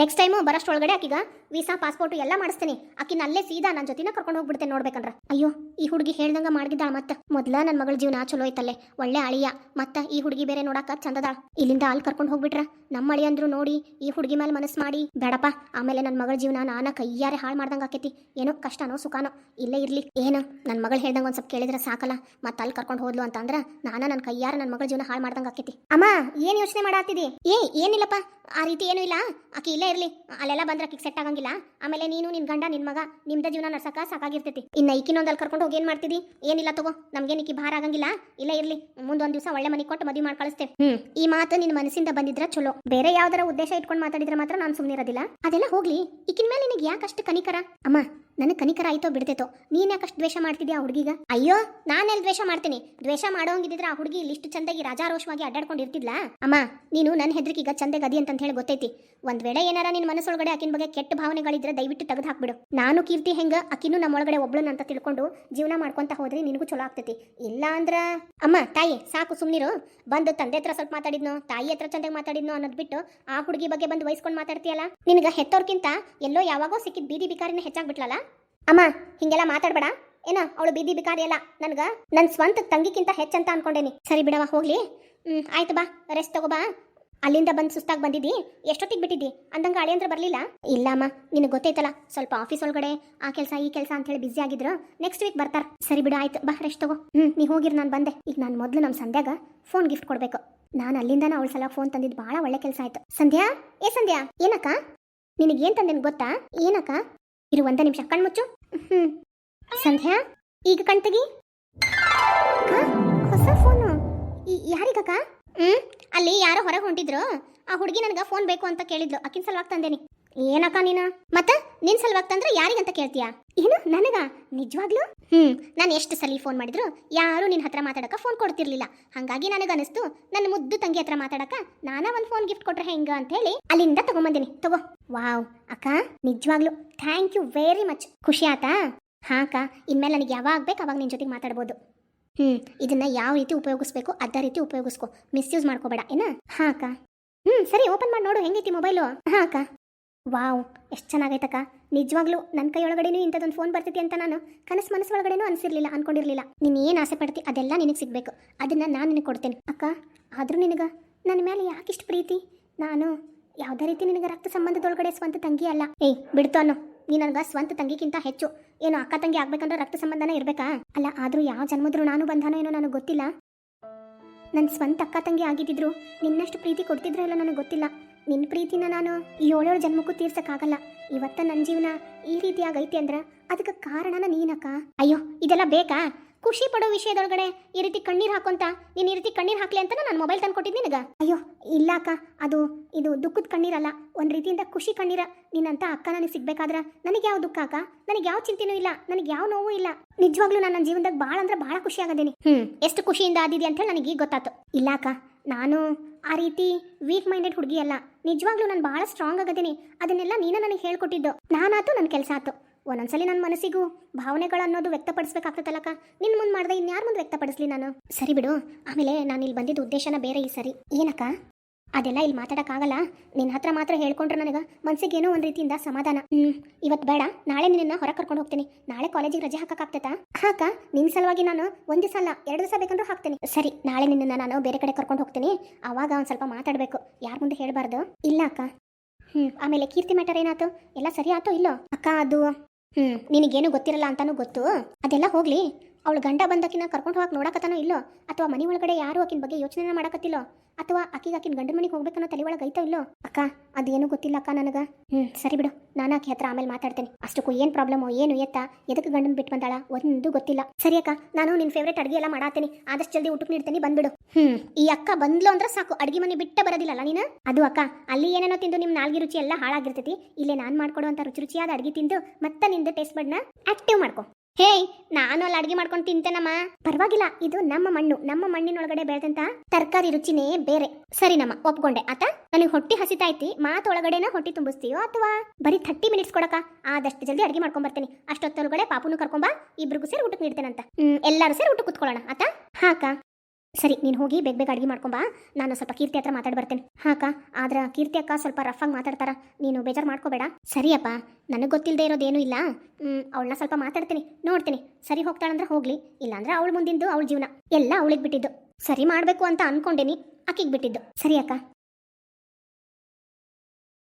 ನೆಕ್ಸ್ಟ್ ಟೈಮು ಒಳಗಡೆ ಆಕಿಗ ವೀಸಾ ಪಾಸ್ಪೋರ್ಟ್ ಎಲ್ಲ ಮಾಡಿಸ್ತೀನಿ. ಆಕಿನ ಅಲ್ಲೇ ಸೀದಾ ನನ್ನ ಜೊತೆನ ಕರ್ಕೊಂಡು ಹೋಗ್ಬಿಡ್ತೇನೆ ನೋಡ್ಬೇಕಂದ್ರ. ಅಯ್ಯೋ, ಈ ಹುಡುಗಿ ಹೇಳ್ದಂಗ ಮಾಡಿದ್ದಾಳ ಮತ್ತ. ಮೊದ್ಲ ನನ್ನ ಮಗಳ ಜೀವನ ಚಲೋ ಐತಲ್ಲೇ. ಒಳ್ಳೆ ಅಳಿಯ. ಮತ್ತ ಈ ಹುಡುಗಿ ಬೇರೆ ನೋಡಾಕ ಚಂದದಾಳ. ಇಲ್ಲಿಂದ ಅಲ್ಲಿ ಕರ್ಕೊಂಡು ಹೋಗ್ಬಿಟ್ರ. ನಮ್ಮ ಅಳಿ ಅಂದ್ರು ನೋಡಿ, ಈ ಹುಡುಗಿ ಮೇಲೆ ಮನಸ್ಸು ಮಾಡಿ, ಬೇಡಪ್ಪ, ಆಮೇಲೆ ನನ್ನ ಮಗಳ ಜೀವನ ನಾನ ಕೈಯಾರೆ ಹಾಳು ಮಾಡ್ದಂಗ ಆಕೈತಿ. ಏನೋ ಕಷ್ಟನೋ ಸುಖಾನೋ, ಇಲ್ಲೇ ಇರ್ಲಿ. ಏನು ನನ್ನ ಮಗಳು ಹೇಳ್ದಂಗ ಒಂದ್ ಸ್ವಲ್ಪ ಕೇಳಿದ್ರೆ ಸಾಕಲ್ಲ. ಮತ್ತೆ ಅಲ್ಲಿ ಕರ್ಕೊಂಡು ಹೋದ್ಲು ಅಂತ ಅಂದ್ರ ನಾನ ನನ್ನ ಕೈಯಾರ ನನ್ನ ಮಗಳ ಜೀವನ ಹಾಳು ಮಾಡ್ದಂಗ ಆಕೈತಿ. ಅಮ್ಮ, ಏನ್ ಯೋಚನೆ ಮಾಡಾತಿದಿ? ಏ, ಏನಿಲ್ಲಪ್ಪ. ಆ ರೀತಿ ಏನೂ ಇಲ್ಲ. ಆಕಿ ಇಲ್ಲೇ ಇರ್ಲಿ. ಅಲ್ಲೆಲ್ಲ ಬಂದ್ರೆ ಕಿಕ್ ಸೆಟ್ ಆಗಂಗಿಲ್ಲ. ಆಮೇಲೆ ನೀನು ನಿನ್ ಗಂಡ ನಿನ್ ಮಗ ನಿಮ್ದ ಜೀವನ ನಡ್ಸಕ ಸಾಕಾಗಿರ್ತೈತಿ. ಇನ್ನ ಈಕಿನೊಂದಲ್ಲಿ ಕರ್ಕೊಂಡು ಹೋಗಿ ಏನ್ ಮಾಡ್ತಿದಿ? ಏನಿಲ್ಲ ತಗೋ ನಮ್ಗೆ ನಿಕ್ಕಿ ಭಾರ ಆಗಂಗಿಲ್ಲ. ಇಲ್ಲೇ ಇರ್ಲಿ. ಮುಂದೊಂದ್ ದಿವಸ ಒಳ್ಳೆ ಮನೆ ಕೊಟ್ಟು ಮದುವೆ ಮಾಡಿ ಕಳಿಸ್ತೇವೆ ಹ್ಮ್. ಈ ಮಾತು ನಿನ್ ಮನಸ್ಸಿಂದ ಬಂದಿದ್ರ ಚಲೋ. ಬೇರೆ ಯಾವ್ದಾರ ಉದ್ದೇಶ ಇಟ್ಕೊಂಡು ಮಾತಾಡಿದ್ರೆ ಮಾತ್ರ ನಾನು ಸುಮ್ನಿರೋದಿಲ್ಲ. ಅದೆಲ್ಲ ಹೋಗ್ಲಿ. ಈಕಿನ ಮೇಲೆ ನಿನಗೆ ಯಾಕಷ್ಟು ಕನಿಕರ? ಅಮ್ಮ ನನಗೆ ಕನಿಕರ ಆಯ್ತೋ ಬಿಡ್ತೈತೋ, ನೀನ್ ಅಷ್ಟು ದ್ವೇಷ ಮಾಡ್ತಿದ್ಯಾ ಆ ಹುಡುಗಿಗ? ಅಯ್ಯೋ ನಾನೆಲ್ಲಿ ದ್ವೇಷ ಮಾಡ್ತೀನಿ? ದ್ವೇಷ ಮಾಡೋಂಗಿದ್ರೆ ಆ ಹುಡುಗಿ ಇಲ್ಲಿಷ್ಟು ಚಂದಾಗಿ ರಾಜಾರೋಷವಾಗಿ ಅಡ್ಡಾಡ್ಕೊಂಡು ಇರ್ತಿದ್ಲಾ? ಅಮ್ಮ, ನೀನು ನನ್ನ ಹೆದ್ರಿಕೀಗ ಚಂದ ಗದಿ ಅಂತ ಹೇಳಿ ಗೊತ್ತೈತಿ. ಒಂದ್ ವೇಳೆ ಏನಾರ ನಿನ್ನ ಮನಸ್ಸೊಳಗಡೆ ಆಕಿನ ಬಗ್ಗೆ ಕೆಟ್ಟ ಭಾವನೆಗಳಿದ್ರೆ ದಯವಿಟ್ಟು ತೆಗೆದು ಹಾಕ್ಬಿಡು. ನಾನು ಕೀರ್ತಿ ಹೆಂಗ ಆಕಿನೂ ನಮ್ಮೊಳಗಡೆ ಒಬ್ಳು ಅಂತ ತಿಳ್ಕೊಂಡು ಜೀವನ ಮಾಡ್ಕೊಂತ ಹೋದ್ರೆ ನಿನಗೂ ಚಲೋ ಆಗ್ತೈತಿ. ಇಲ್ಲ ಅಂದ್ರ? ಅಮ್ಮ, ತಾಯಿ, ಸಾಕು, ಸುಮ್ನಿರು. ಬಂದು ತಂದೆ ಹತ್ರ ಸ್ವಲ್ಪ ಮಾತಾಡಿದ್ನೋ, ತಾಯಿ ಹತ್ರ ಚಂದಾಗಿ ಮಾತಾಡಿದ್ನೋ ಅನ್ನೋದು ಬಿಟ್ಟು ಆ ಹುಡುಗಿ ಬಗ್ಗೆ ಬಂದು ವಹಿಸ್ಕೊಂಡು ಮಾತಾಡ್ತೀಯಲ್ಲ? ನಿನಗೆ ಹೆತ್ತೋರ್ಕಿಂತ ಎಲ್ಲೋ ಯಾವಾಗೋ ಸಿಕ್ಕಿದ ಬೀದಿ ಬಿಕಾರಿನ ಹೆಚ್ಚಾಗ್ಬಿಟ್ಲಲ್ಲ ಅಮ್ಮ, ಹಿಂಗೆಲ್ಲ ಮಾತಾಡ್ಬೇಡ. ಏನ ಅವಳು ಬೀದಿ ಬಿಕಾರಿ ಅಲ್ಲ, ನನ್ಗ. ನನ್ ಸ್ವಂತ ತಂಗಿಕ್ಕಿಂತ ಹೆಚ್ಚಂತ ಅನ್ಕೊಂಡೇನಿ. ಸರಿ ಬಿಡವ ಹೋಗ್ಲಿ. ಹ್ಮ್, ಆಯ್ತು ಬಾ ರೆಸ್ಟ್ ತಗೋ ಬಾ. ಅಲ್ಲಿಂದ ಬಂದು ಸುಸ್ತಾಗಿ ಬಂದಿದ್ದಿ? ಎಷ್ಟೊತ್ತಿಗೆ ಬಿಟ್ಟಿದ್ದಿ? ಅಂದಂಗ ಅಳಿಯಂತ್ರ ಬರ್ಲಿಲ್ಲ? ಇಲ್ಲ ಅಮ್ಮ, ನಿನಗೆ ಗೊತ್ತೈತಲ್ಲ, ಸ್ವಲ್ಪ ಆಫೀಸ್ ಒಳಗಡೆ ಆ ಕೆಲಸ ಈ ಕೆಲಸ ಅಂತ ಹೇಳಿ ಬಿಸಿ ಆಗಿದ್ರು. ನೆಕ್ಸ್ಟ್ ವೀಕ್ ಬರ್ತಾರೆ. ಸರಿ ಬಿಡು, ಆಯ್ತು, ಬಾ ರೆಸ್ಟ್ ತಗೋ. ಹ್ಮ್, ನೀ ಹೋಗಿರ್, ನಾನು ಬಂದೆ. ಈಗ ನಾನು ಮೊದಲು ನಮ್ಮ ಸಂಧ್ಯಾಗ ಫೋನ್ ಗಿಫ್ಟ್ ಕೊಡ್ಬೇಕು. ನಾನು ಅಲ್ಲಿಂದನ ಅವಳ ಸಲ ಫೋನ್ ತಂದಿದ್ದು ಭಾಳ ಒಳ್ಳೆ ಕೆಲಸ ಆಯ್ತು. ಸಂಧ್ಯಾ? ಏ ಸಂಧ್ಯಾ, ಏನಕ್ಕ? ನಿನಗೆ ಏನ್ ತಂದೇನು ಗೊತ್ತಾ? ಏನಕ್ಕ? ಇರು ಒಂದ ನಿಮಿಷ ಕಣ್ಮುಚ್ಚು ಹ್ಮ್. ಸಂಧ್ಯಾ, ಈಗ ಕಣ್ತಗಿ ಹೊಸ ಫೋನು. ಯಾರಿಗಕ್ಕ ಹ್ಮ್? ಅಲ್ಲಿ ಯಾರೋ ಹೊರಗೆ ಹೊಂಟಿದ್ರು. ಆ ಹುಡುಗಿ ನನಗೆ ಫೋನ್ ಬೇಕು ಅಂತ ಕೇಳಿದ್ಲು. ಅಕ್ಕಿನ ಸಲುವಾಗಿ ತಂದೇನಿ. ಏನಕ್ಕ ನೀನು? ಮತ್ತ ನಿನ್ ಸಲುವಾಗಿ ತಂದ್ರೆ ಯಾರಿಗಂತ ಕೇಳ್ತೀಯಾ? ಏನು, ನನಗ? ನಿಜವಾಗ್ಲೂ? ಹ್ಮ್, ನಾನು ಎಷ್ಟು ಸಲ ಫೋನ್ ಮಾಡಿದ್ರು ಯಾರು ನಿನ್ನ ಹತ್ರ ಮಾತಾಡಕ ಫೋನ್ ಕೊಡ್ತಿರ್ಲಿಲ್ಲ. ಹಂಗಾಗಿ ನನಗನಿಸ್ತು ನನ್ನ ಮುದ್ದು ತಂಗಿ ಹತ್ರ ಮಾತಾಡಕ ನಾನ ಒಂದು ಫೋನ್ ಗಿಫ್ಟ್ ಕೊಟ್ರೆ ಹೆಂಗ ಅಂತ ಹೇಳಿ ಅಲ್ಲಿಂದ ತಗೊಂಬಂದಿನಿ. ತಗೋ. ವಾವ್, ಅಕ್ಕ, ನಿಜವಾಗ್ಲೂ. ಥ್ಯಾಂಕ್ ಯು ವೆರಿ ಮಚ್ ಖುಷಿ ಆತಾ? ಹಾ, ಅಕ್ಕ. ಇನ್ಮೇಲೆ ನನಗೆ ಯಾವಾಗ ಬೇಕು ಅವಾಗ ನಿನ್ನ ಜೊತೆಗೆ ಮಾತಾಡ್ಬೋದು. ಹ್ಮ್, ಇದನ್ನ ಯಾವ ರೀತಿ ಉಪಯೋಗಿಸ್ಬೇಕು ಅದ ರೀತಿ ಉಪಯೋಗಿಸ್ಕೊ. ಮಿಸ್ಯೂಸ್ ಮಾಡ್ಕೋಬೇಡ, ಏನ? ಹಾ, ಅಕ್ಕ. ಹ್ಮ್, ಸರಿ ಓಪನ್ ಮಾಡಿ ನೋಡು. ಹೆಂಗೈತಿ ಮೊಬೈಲು ಹಾ, ಅಕ್ಕ. ವಾವ್, ಎಷ್ಟು ಚೆನ್ನಾಗೈತಕ್ಕ. ನಿಜವಾಗ್ಲೂ ನನ್ನ ಕೈಯೊಳಗಡೆನೂ ಇಂಥದ್ದೊಂದು ಫೋನ್ ಬರ್ತೈತಿ ಅಂತ ನಾನು ಕನಸು ಮನಸ್ಸು ಒಳಗಡೆನೂ ಅನ್ಸಿರ್ಲಿಲ್ಲ, ಅನ್ಕೊಂಡಿರಲಿಲ್ಲ. ನೀನು ಏನು ಆಸೆ ಪಡ್ತಿ, ಅದೆಲ್ಲ ನಿನಗೆ ಸಿಗಬೇಕು. ಅದನ್ನ ನಾನು ನಿನಗೆ ಕೊಡ್ತೇನೆ. ಅಕ್ಕ, ಆದರೂ ನಿನಗೆ ನನ್ನ ಮೇಲೆ ಯಾಕಿಷ್ಟು ಪ್ರೀತಿ? ನಾನು ಯಾವುದೇ ರೀತಿ ನಿನಗೆ ರಕ್ತ ಸಂಬಂಧದೊಳಗಡೆ ಸ್ವಂತ ತಂಗಿ ಅಲ್ಲ. ಏಯ್, ಬಿಡ್ತು ಅನ್ನೋ. ನೀ ನನಗೆ ಸ್ವಂತ ತಂಗಿಗಿಂತ ಹೆಚ್ಚು. ಏನು ಅಕ್ಕ ತಂಗಿ ಆಗ್ಬೇಕಂದ್ರೆ ರಕ್ತ ಸಂಬಂಧನೇ ಇರಬೇಕಾ? ಅಲ್ಲ, ಆದರೂ ಯಾವ ಜನ್ಮದ್ರು ನಾನು ಬಂಧನ ಏನೋ ನನಗೆ ಗೊತ್ತಿಲ್ಲ. ನನ್ನ ಸ್ವಂತ ಅಕ್ಕ ತಂಗಿ ಆಗಿದ್ದಿದ್ರು ನಿನ್ನಷ್ಟು ಪ್ರೀತಿ ಕೊಡ್ತಿದ್ರೋ ಇಲ್ಲ ನನಗೆ ಗೊತ್ತಿಲ್ಲ. ನಿನ್ನ ಪ್ರೀತಿನ ನಾನು ಏಳೇಳು ಜನ್ಮಕ್ಕೂ ತೀರ್ಸಕ್ಕಾಗಲ್ಲ. ಇವತ್ತ ನನ್ನ ಜೀವನ ಈ ರೀತಿ ಆಗೈತಿ ಅಂದ್ರೆ ಅದಕ್ಕೆ ಕಾರಣನ ನೀನಕ್ಕ? ಅಯ್ಯೋ, ಇದೆಲ್ಲ ಬೇಕಾ? ಖುಷಿ ಪಡೋ ವಿಷಯದೊಳಗಡೆ ಈ ರೀತಿ ಕಣ್ಣೀರು ಹಾಕೊಂತ, ನೀನ್ ಈ ರೀತಿ ಕಣ್ಣೀರು ಹಾಕ್ಲಿ ಅಂತ ನಾನು ಮೊಬೈಲ್ ತಂದು ಕೊಟ್ಟಿದ್ದು ನಿನಗ? ಅಯ್ಯೋ ಇಲ್ಲ ಅಕ್ಕ ಅದು, ಇದು ದುಃಖದ ಕಣ್ಣೀರಲ್ಲ. ಒಂದು ರೀತಿಯಿಂದ ಖುಷಿ ಕಣ್ಣೀರ ನಿನ್ನಂತ ಅಕ್ಕ ನನಗೆ ಸಿಗ್ಬೇಕಾದ್ರ ನನಗೆ ಯಾವ ದುಃಖ ಅಕ್ಕ? ನನಗೆ ಯಾವ ಚಿಂತೆನೂ ಇಲ್ಲ, ನನಗೆ ಯಾವ ನೋವು ಇಲ್ಲ. ನಿಜವಾಗ್ಲೂ ನಾನು ನನ್ನ ಜೀವನದಾಗ ಭಾಳ ಅಂದ್ರೆ ಭಾಳ ಖುಷಿ ಆಗದೇನಿ. ಹ್ಮ್, ಎಷ್ಟು ಖುಷಿಯಿಂದ ಆದಿದೆ ಅಂತ ಹೇಳಿ ನನಗೆ ಈಗ ಗೊತ್ತಾತು. ಇಲ್ಲ ಅಕ್ಕ ನಾನು ಆ ರೀತಿ ವೀಕ್ ಮೈಂಡೆಡ್ ಹುಡುಗಿ ಅಲ್ಲ ನಿಜವಾಗ್ಲೂ ನಾನು ಭಾಳ ಸ್ಟ್ರಾಂಗ್ ಆಗದೀನಿ. ಅದನ್ನೆಲ್ಲ ನೀನ ನನಗೆ ಹೇಳ್ಕೊಟ್ಟಿದ್ದು. ನಾನಾತು ನನ್ನ ಕೆಲಸ ಆತು. ಒಂದೊಂದ್ಸಲಿ ನನ್ನ ಮನಸ್ಸಿಗೂ ಭಾವನೆಗಳು ಅನ್ನೋದು ವ್ಯಕ್ತಪಡಿಸ್ಬೇಕಾಗ್ತದಲ್ಲಕ್ಕ? ನಿನ್ ಮುಂದೆ ಮಾಡ್ದೆ ಇನ್ಯಾರ ಮುಂದೆ ವ್ಯಕ್ತಪಡಿಸ್ಲಿ ನಾನು? ಸರಿ ಬಿಡು. ಆಮೇಲೆ ನಾನು ಇಲ್ಲಿ ಬಂದಿದ್ದ ಉದ್ದೇಶನ ಬೇರೆ ಈ ಸರಿ. ಏನಕ್ಕ? ಅದೆಲ್ಲ ಇಲ್ಲಿ ಮಾತಾಡೋಕ್ಕಾಗಲ್ಲ. ನಿನ್ನ ಹತ್ರ ಮಾತ್ರ ಹೇಳ್ಕೊಂಡ್ರೆ ನನಗೆ. ಮನ್ಸಿಗೆ ಏನೋ ಒಂದು ರೀತಿಯಿಂದ ಸಮಾಧಾನ. ಹ್ಞೂ ಇವತ್ತು ಬೇಡ. ನಾಳೆ ನಿನ್ನ ಹೊರ ಕರ್ಕೊಂಡು ಹೋಗ್ತೀನಿ. ನಾಳೆ ಕಾಲೇಜಿಗೆ ರಜೆ ಹಾಕಕ್ಕಾಗ್ತೈತಾ ಹಾಕ ನಿನ್ನ ಸಲುವಾಗಿ ನಾನು ಒಂದು ದಿವಸ ಅಲ್ಲ, ಎರಡು ದಿವಸ ಬೇಕಂದ್ರೂ ಹಾಕ್ತೀನಿ. ಸರಿ, ನಾಳೆ ನಿನ್ನನ್ನು ನಾನು ಬೇರೆ ಕಡೆ ಕರ್ಕೊಂಡು ಹೋಗ್ತೀನಿ. ಆವಾಗ ಒಂದು ಸ್ವಲ್ಪ ಮಾತಾಡಬೇಕು. ಯಾರ ಮುಂದೆ ಹೇಳಬಾರ್ದು? ಇಲ್ಲ, ಅಕ್ಕ. ಹ್ಞೂ ಆಮೇಲೆ ಕೀರ್ತಿ ಮ್ಯಾಟರ್ ಏನಾಯ್ತು ಎಲ್ಲ ಸರಿ ಆತೋ ಇಲ್ಲೋ? ಅಕ್ಕ, ಅದು ಹ್ಞೂ ನಿನಗೇನು ಗೊತ್ತಿರಲ್ಲ ಅಂತಾನೂ ಗೊತ್ತು. ಅದೆಲ್ಲ ಹೋಗ್ಲಿ. ಅವಳು ಗಂಡ ಬಂದಕಿನ ಕರ್ಕೊಂಡು ಹೋಗಕ್ಕೆ ನೋಡಕತ್ತಾನೋ ಇಲ್ಲೋ? ಅಥವಾ ಮನೆ ಒಳಗಡೆ ಯಾರು ಆಕಿನ ಬಗ್ಗೆ ಯೋಚನೆ ಮಾಡಕತ್ತಿಲ್ಲೋ? ಅಥವಾ ಆಕಿಗೆ ಆಕಿನ ಗಂಡನ ಮನೆಗೆ ಹೋಗ್ಬೇಕನ್ನೋ ತಲೆ ಒಳಗೆ ಐತೋ ಇಲ್ಲೋ? ಅಕ್ಕ ಅದೇನು ಗೊತ್ತಿಲ್ಲ ಅಕ್ಕ ನನಗೆ. ಹ್ಞೂ ಸರಿ ಬಿಡು ನಾನು ಆಕೆ ಹತ್ರ ಆಮೇಲೆ ಮಾತಾಡ್ತೇನೆ. ಅಷ್ಟಕ್ಕೂ ಏನು ಪ್ರಾಬ್ಲಮ್ಮು ಏನು ಎತ್ತ? ಎದಕ್ಕೆ ಗಂಡನ ಬಿಟ್ಟು ಬಂದಾಳ? ಒಂದು ಗೊತ್ತಿಲ್ಲ. ಸರಿ ಅಕ್ಕ ನಾನು ನಿನ್ನ ಫೇವ್ರೇಟ್ ಅಡುಗೆ ಎಲ್ಲ ಮಾಡಾತೀನಿ. ಆದಷ್ಟು ಜಲ್ದಿ ಊಟಕ್ಕೆ ನೀಡ್ತೀನಿ ಬಂದ್ಬಿಡು. ಹ್ಮ್. ಈ ಅಕ್ಕ ಬಂದ್ಲು ಅಂದ್ರೆ ಸಾಕು ಅಡುಗೆ ಮನೆ ಬಿಟ್ಟ ಬರೋದಿಲ್ಲಲ್ಲ ನೀನು? ಅದು ಅಕ್ಕ ಅಲ್ಲಿ ಏನೇನೋ ತಿಂದು ನಿಮ್ಮ ನಾಲ್ಗೆ ರುಚಿ ಎಲ್ಲ ಹಾಳಾಗಿರ್ತೈತಿ. ಇಲ್ಲೇ ನಾನು ಮಾಡ್ಕೊಡುವಂಥ ರುಚಿ ರುಚಿಯಾದ ಅಡುಗೆ ತಿಂದು ಮತ್ತೆ ನಿಂದು ಟೇಸ್ಟ್ ಬಡ್ನ ಆಕ್ಟಿವ್ ಮಾಡ್ಕೊ. ಹೇಯ್ ನಾನು ಅಲ್ಲಿ ಅಡಿಗೆ ಮಾಡ್ಕೊಂಡು ತಿಂತೇನಮ್ಮ. ಪರವಾಗಿಲ್ಲ, ಇದು ನಮ್ಮ ಮಣ್ಣು. ನಮ್ಮ ಮಣ್ಣಿನೊಳಗಡೆ ಬೆಳೆದಂತ ತರಕಾರಿ ರುಚಿನೇ ಬೇರೆ. ಸರಿನಮ್ಮ ಒಪ್ಕೊಂಡೆ, ಆತ? ನನಗೆ ಹೊಟ್ಟಿ ಹಸಿತೈತಿ ಮಾತೊಳಗಡೆನ ಹೊಟ್ಟಿ ತುಂಬಿಸ್ತೀಯೋ ಅಥವಾ ಬರೀ ಥರ್ಟಿ ಮಿನಿಟ್ಸ್ ಕೊಡಕ ಆದಷ್ಟು ಜಲ್ದಿ ಅಡಿಗೆ ಮಾಡ್ಕೊಂಡ್ ಬರ್ತೀನಿ. ಅಷ್ಟೊತ್ತೊಳಗಡೆ ಪಾಪುನು ಕರ್ಕೊಂಬ ಇಬ್ರಿಗೂ ಸೇರಿ ಊಟಕ್ಕೆ ನೀಡ್ತೇನಂತ. ಹ್ಮ್, ಎಲ್ಲರೂ ಸೇರಿ ಊಟಕ್ಕೆ ಕುತ್ಕೊಳ್ಳೋಣ, ಆತ? ಹಾಕ. ಸರಿ, ನೀನು ಹೋಗಿ ಬೇಗ ಬೇಗ ಅಡುಗೆ ಮಾಡ್ಕೊಂಬಾ ನಾನು ಸ್ವಲ್ಪ ಕೀರ್ತಿ ಹತ್ರ ಮಾತಾಡಿ ಬರ್ತೇನೆ. ಹಾಕ ಆದ್ರೆ ಕೀರ್ತಿ ಅಕ್ಕ ಸ್ವಲ್ಪ ರಫಾಗಿ ಮಾತಾಡ್ತಾರ. ನೀನು ಬೇಜಾರು ಮಾಡ್ಕೋಬೇಡ. ಸರಿಯಪ್ಪ ನನಗೆ ಗೊತ್ತಿಲ್ಲದೆ ಇರೋದೇನು ಇಲ್ಲ. ಅವಳನ್ನ ಸ್ವಲ್ಪ ಮಾತಾಡ್ತೀನಿ, ನೋಡ್ತೀನಿ. ಸರಿ ಹೋಗ್ತಾಳಂದ್ರೆ ಹೋಗ್ಲಿ, ಇಲ್ಲಾಂದ್ರೆ ಅವಳು ಮುಂದಿಂದು ಅವಳ ಜೀವನ. ಎಲ್ಲ ಅವಳಿಗೆ ಬಿಟ್ಟಿದ್ದು. ಸರಿ ಮಾಡಬೇಕು ಅಂತ ಅನ್ಕೊಂಡೇನಿ ಅಕ್ಕಿಗೆ ಬಿಟ್ಟಿದ್ದು. ಸರಿ ಅಕ್ಕ.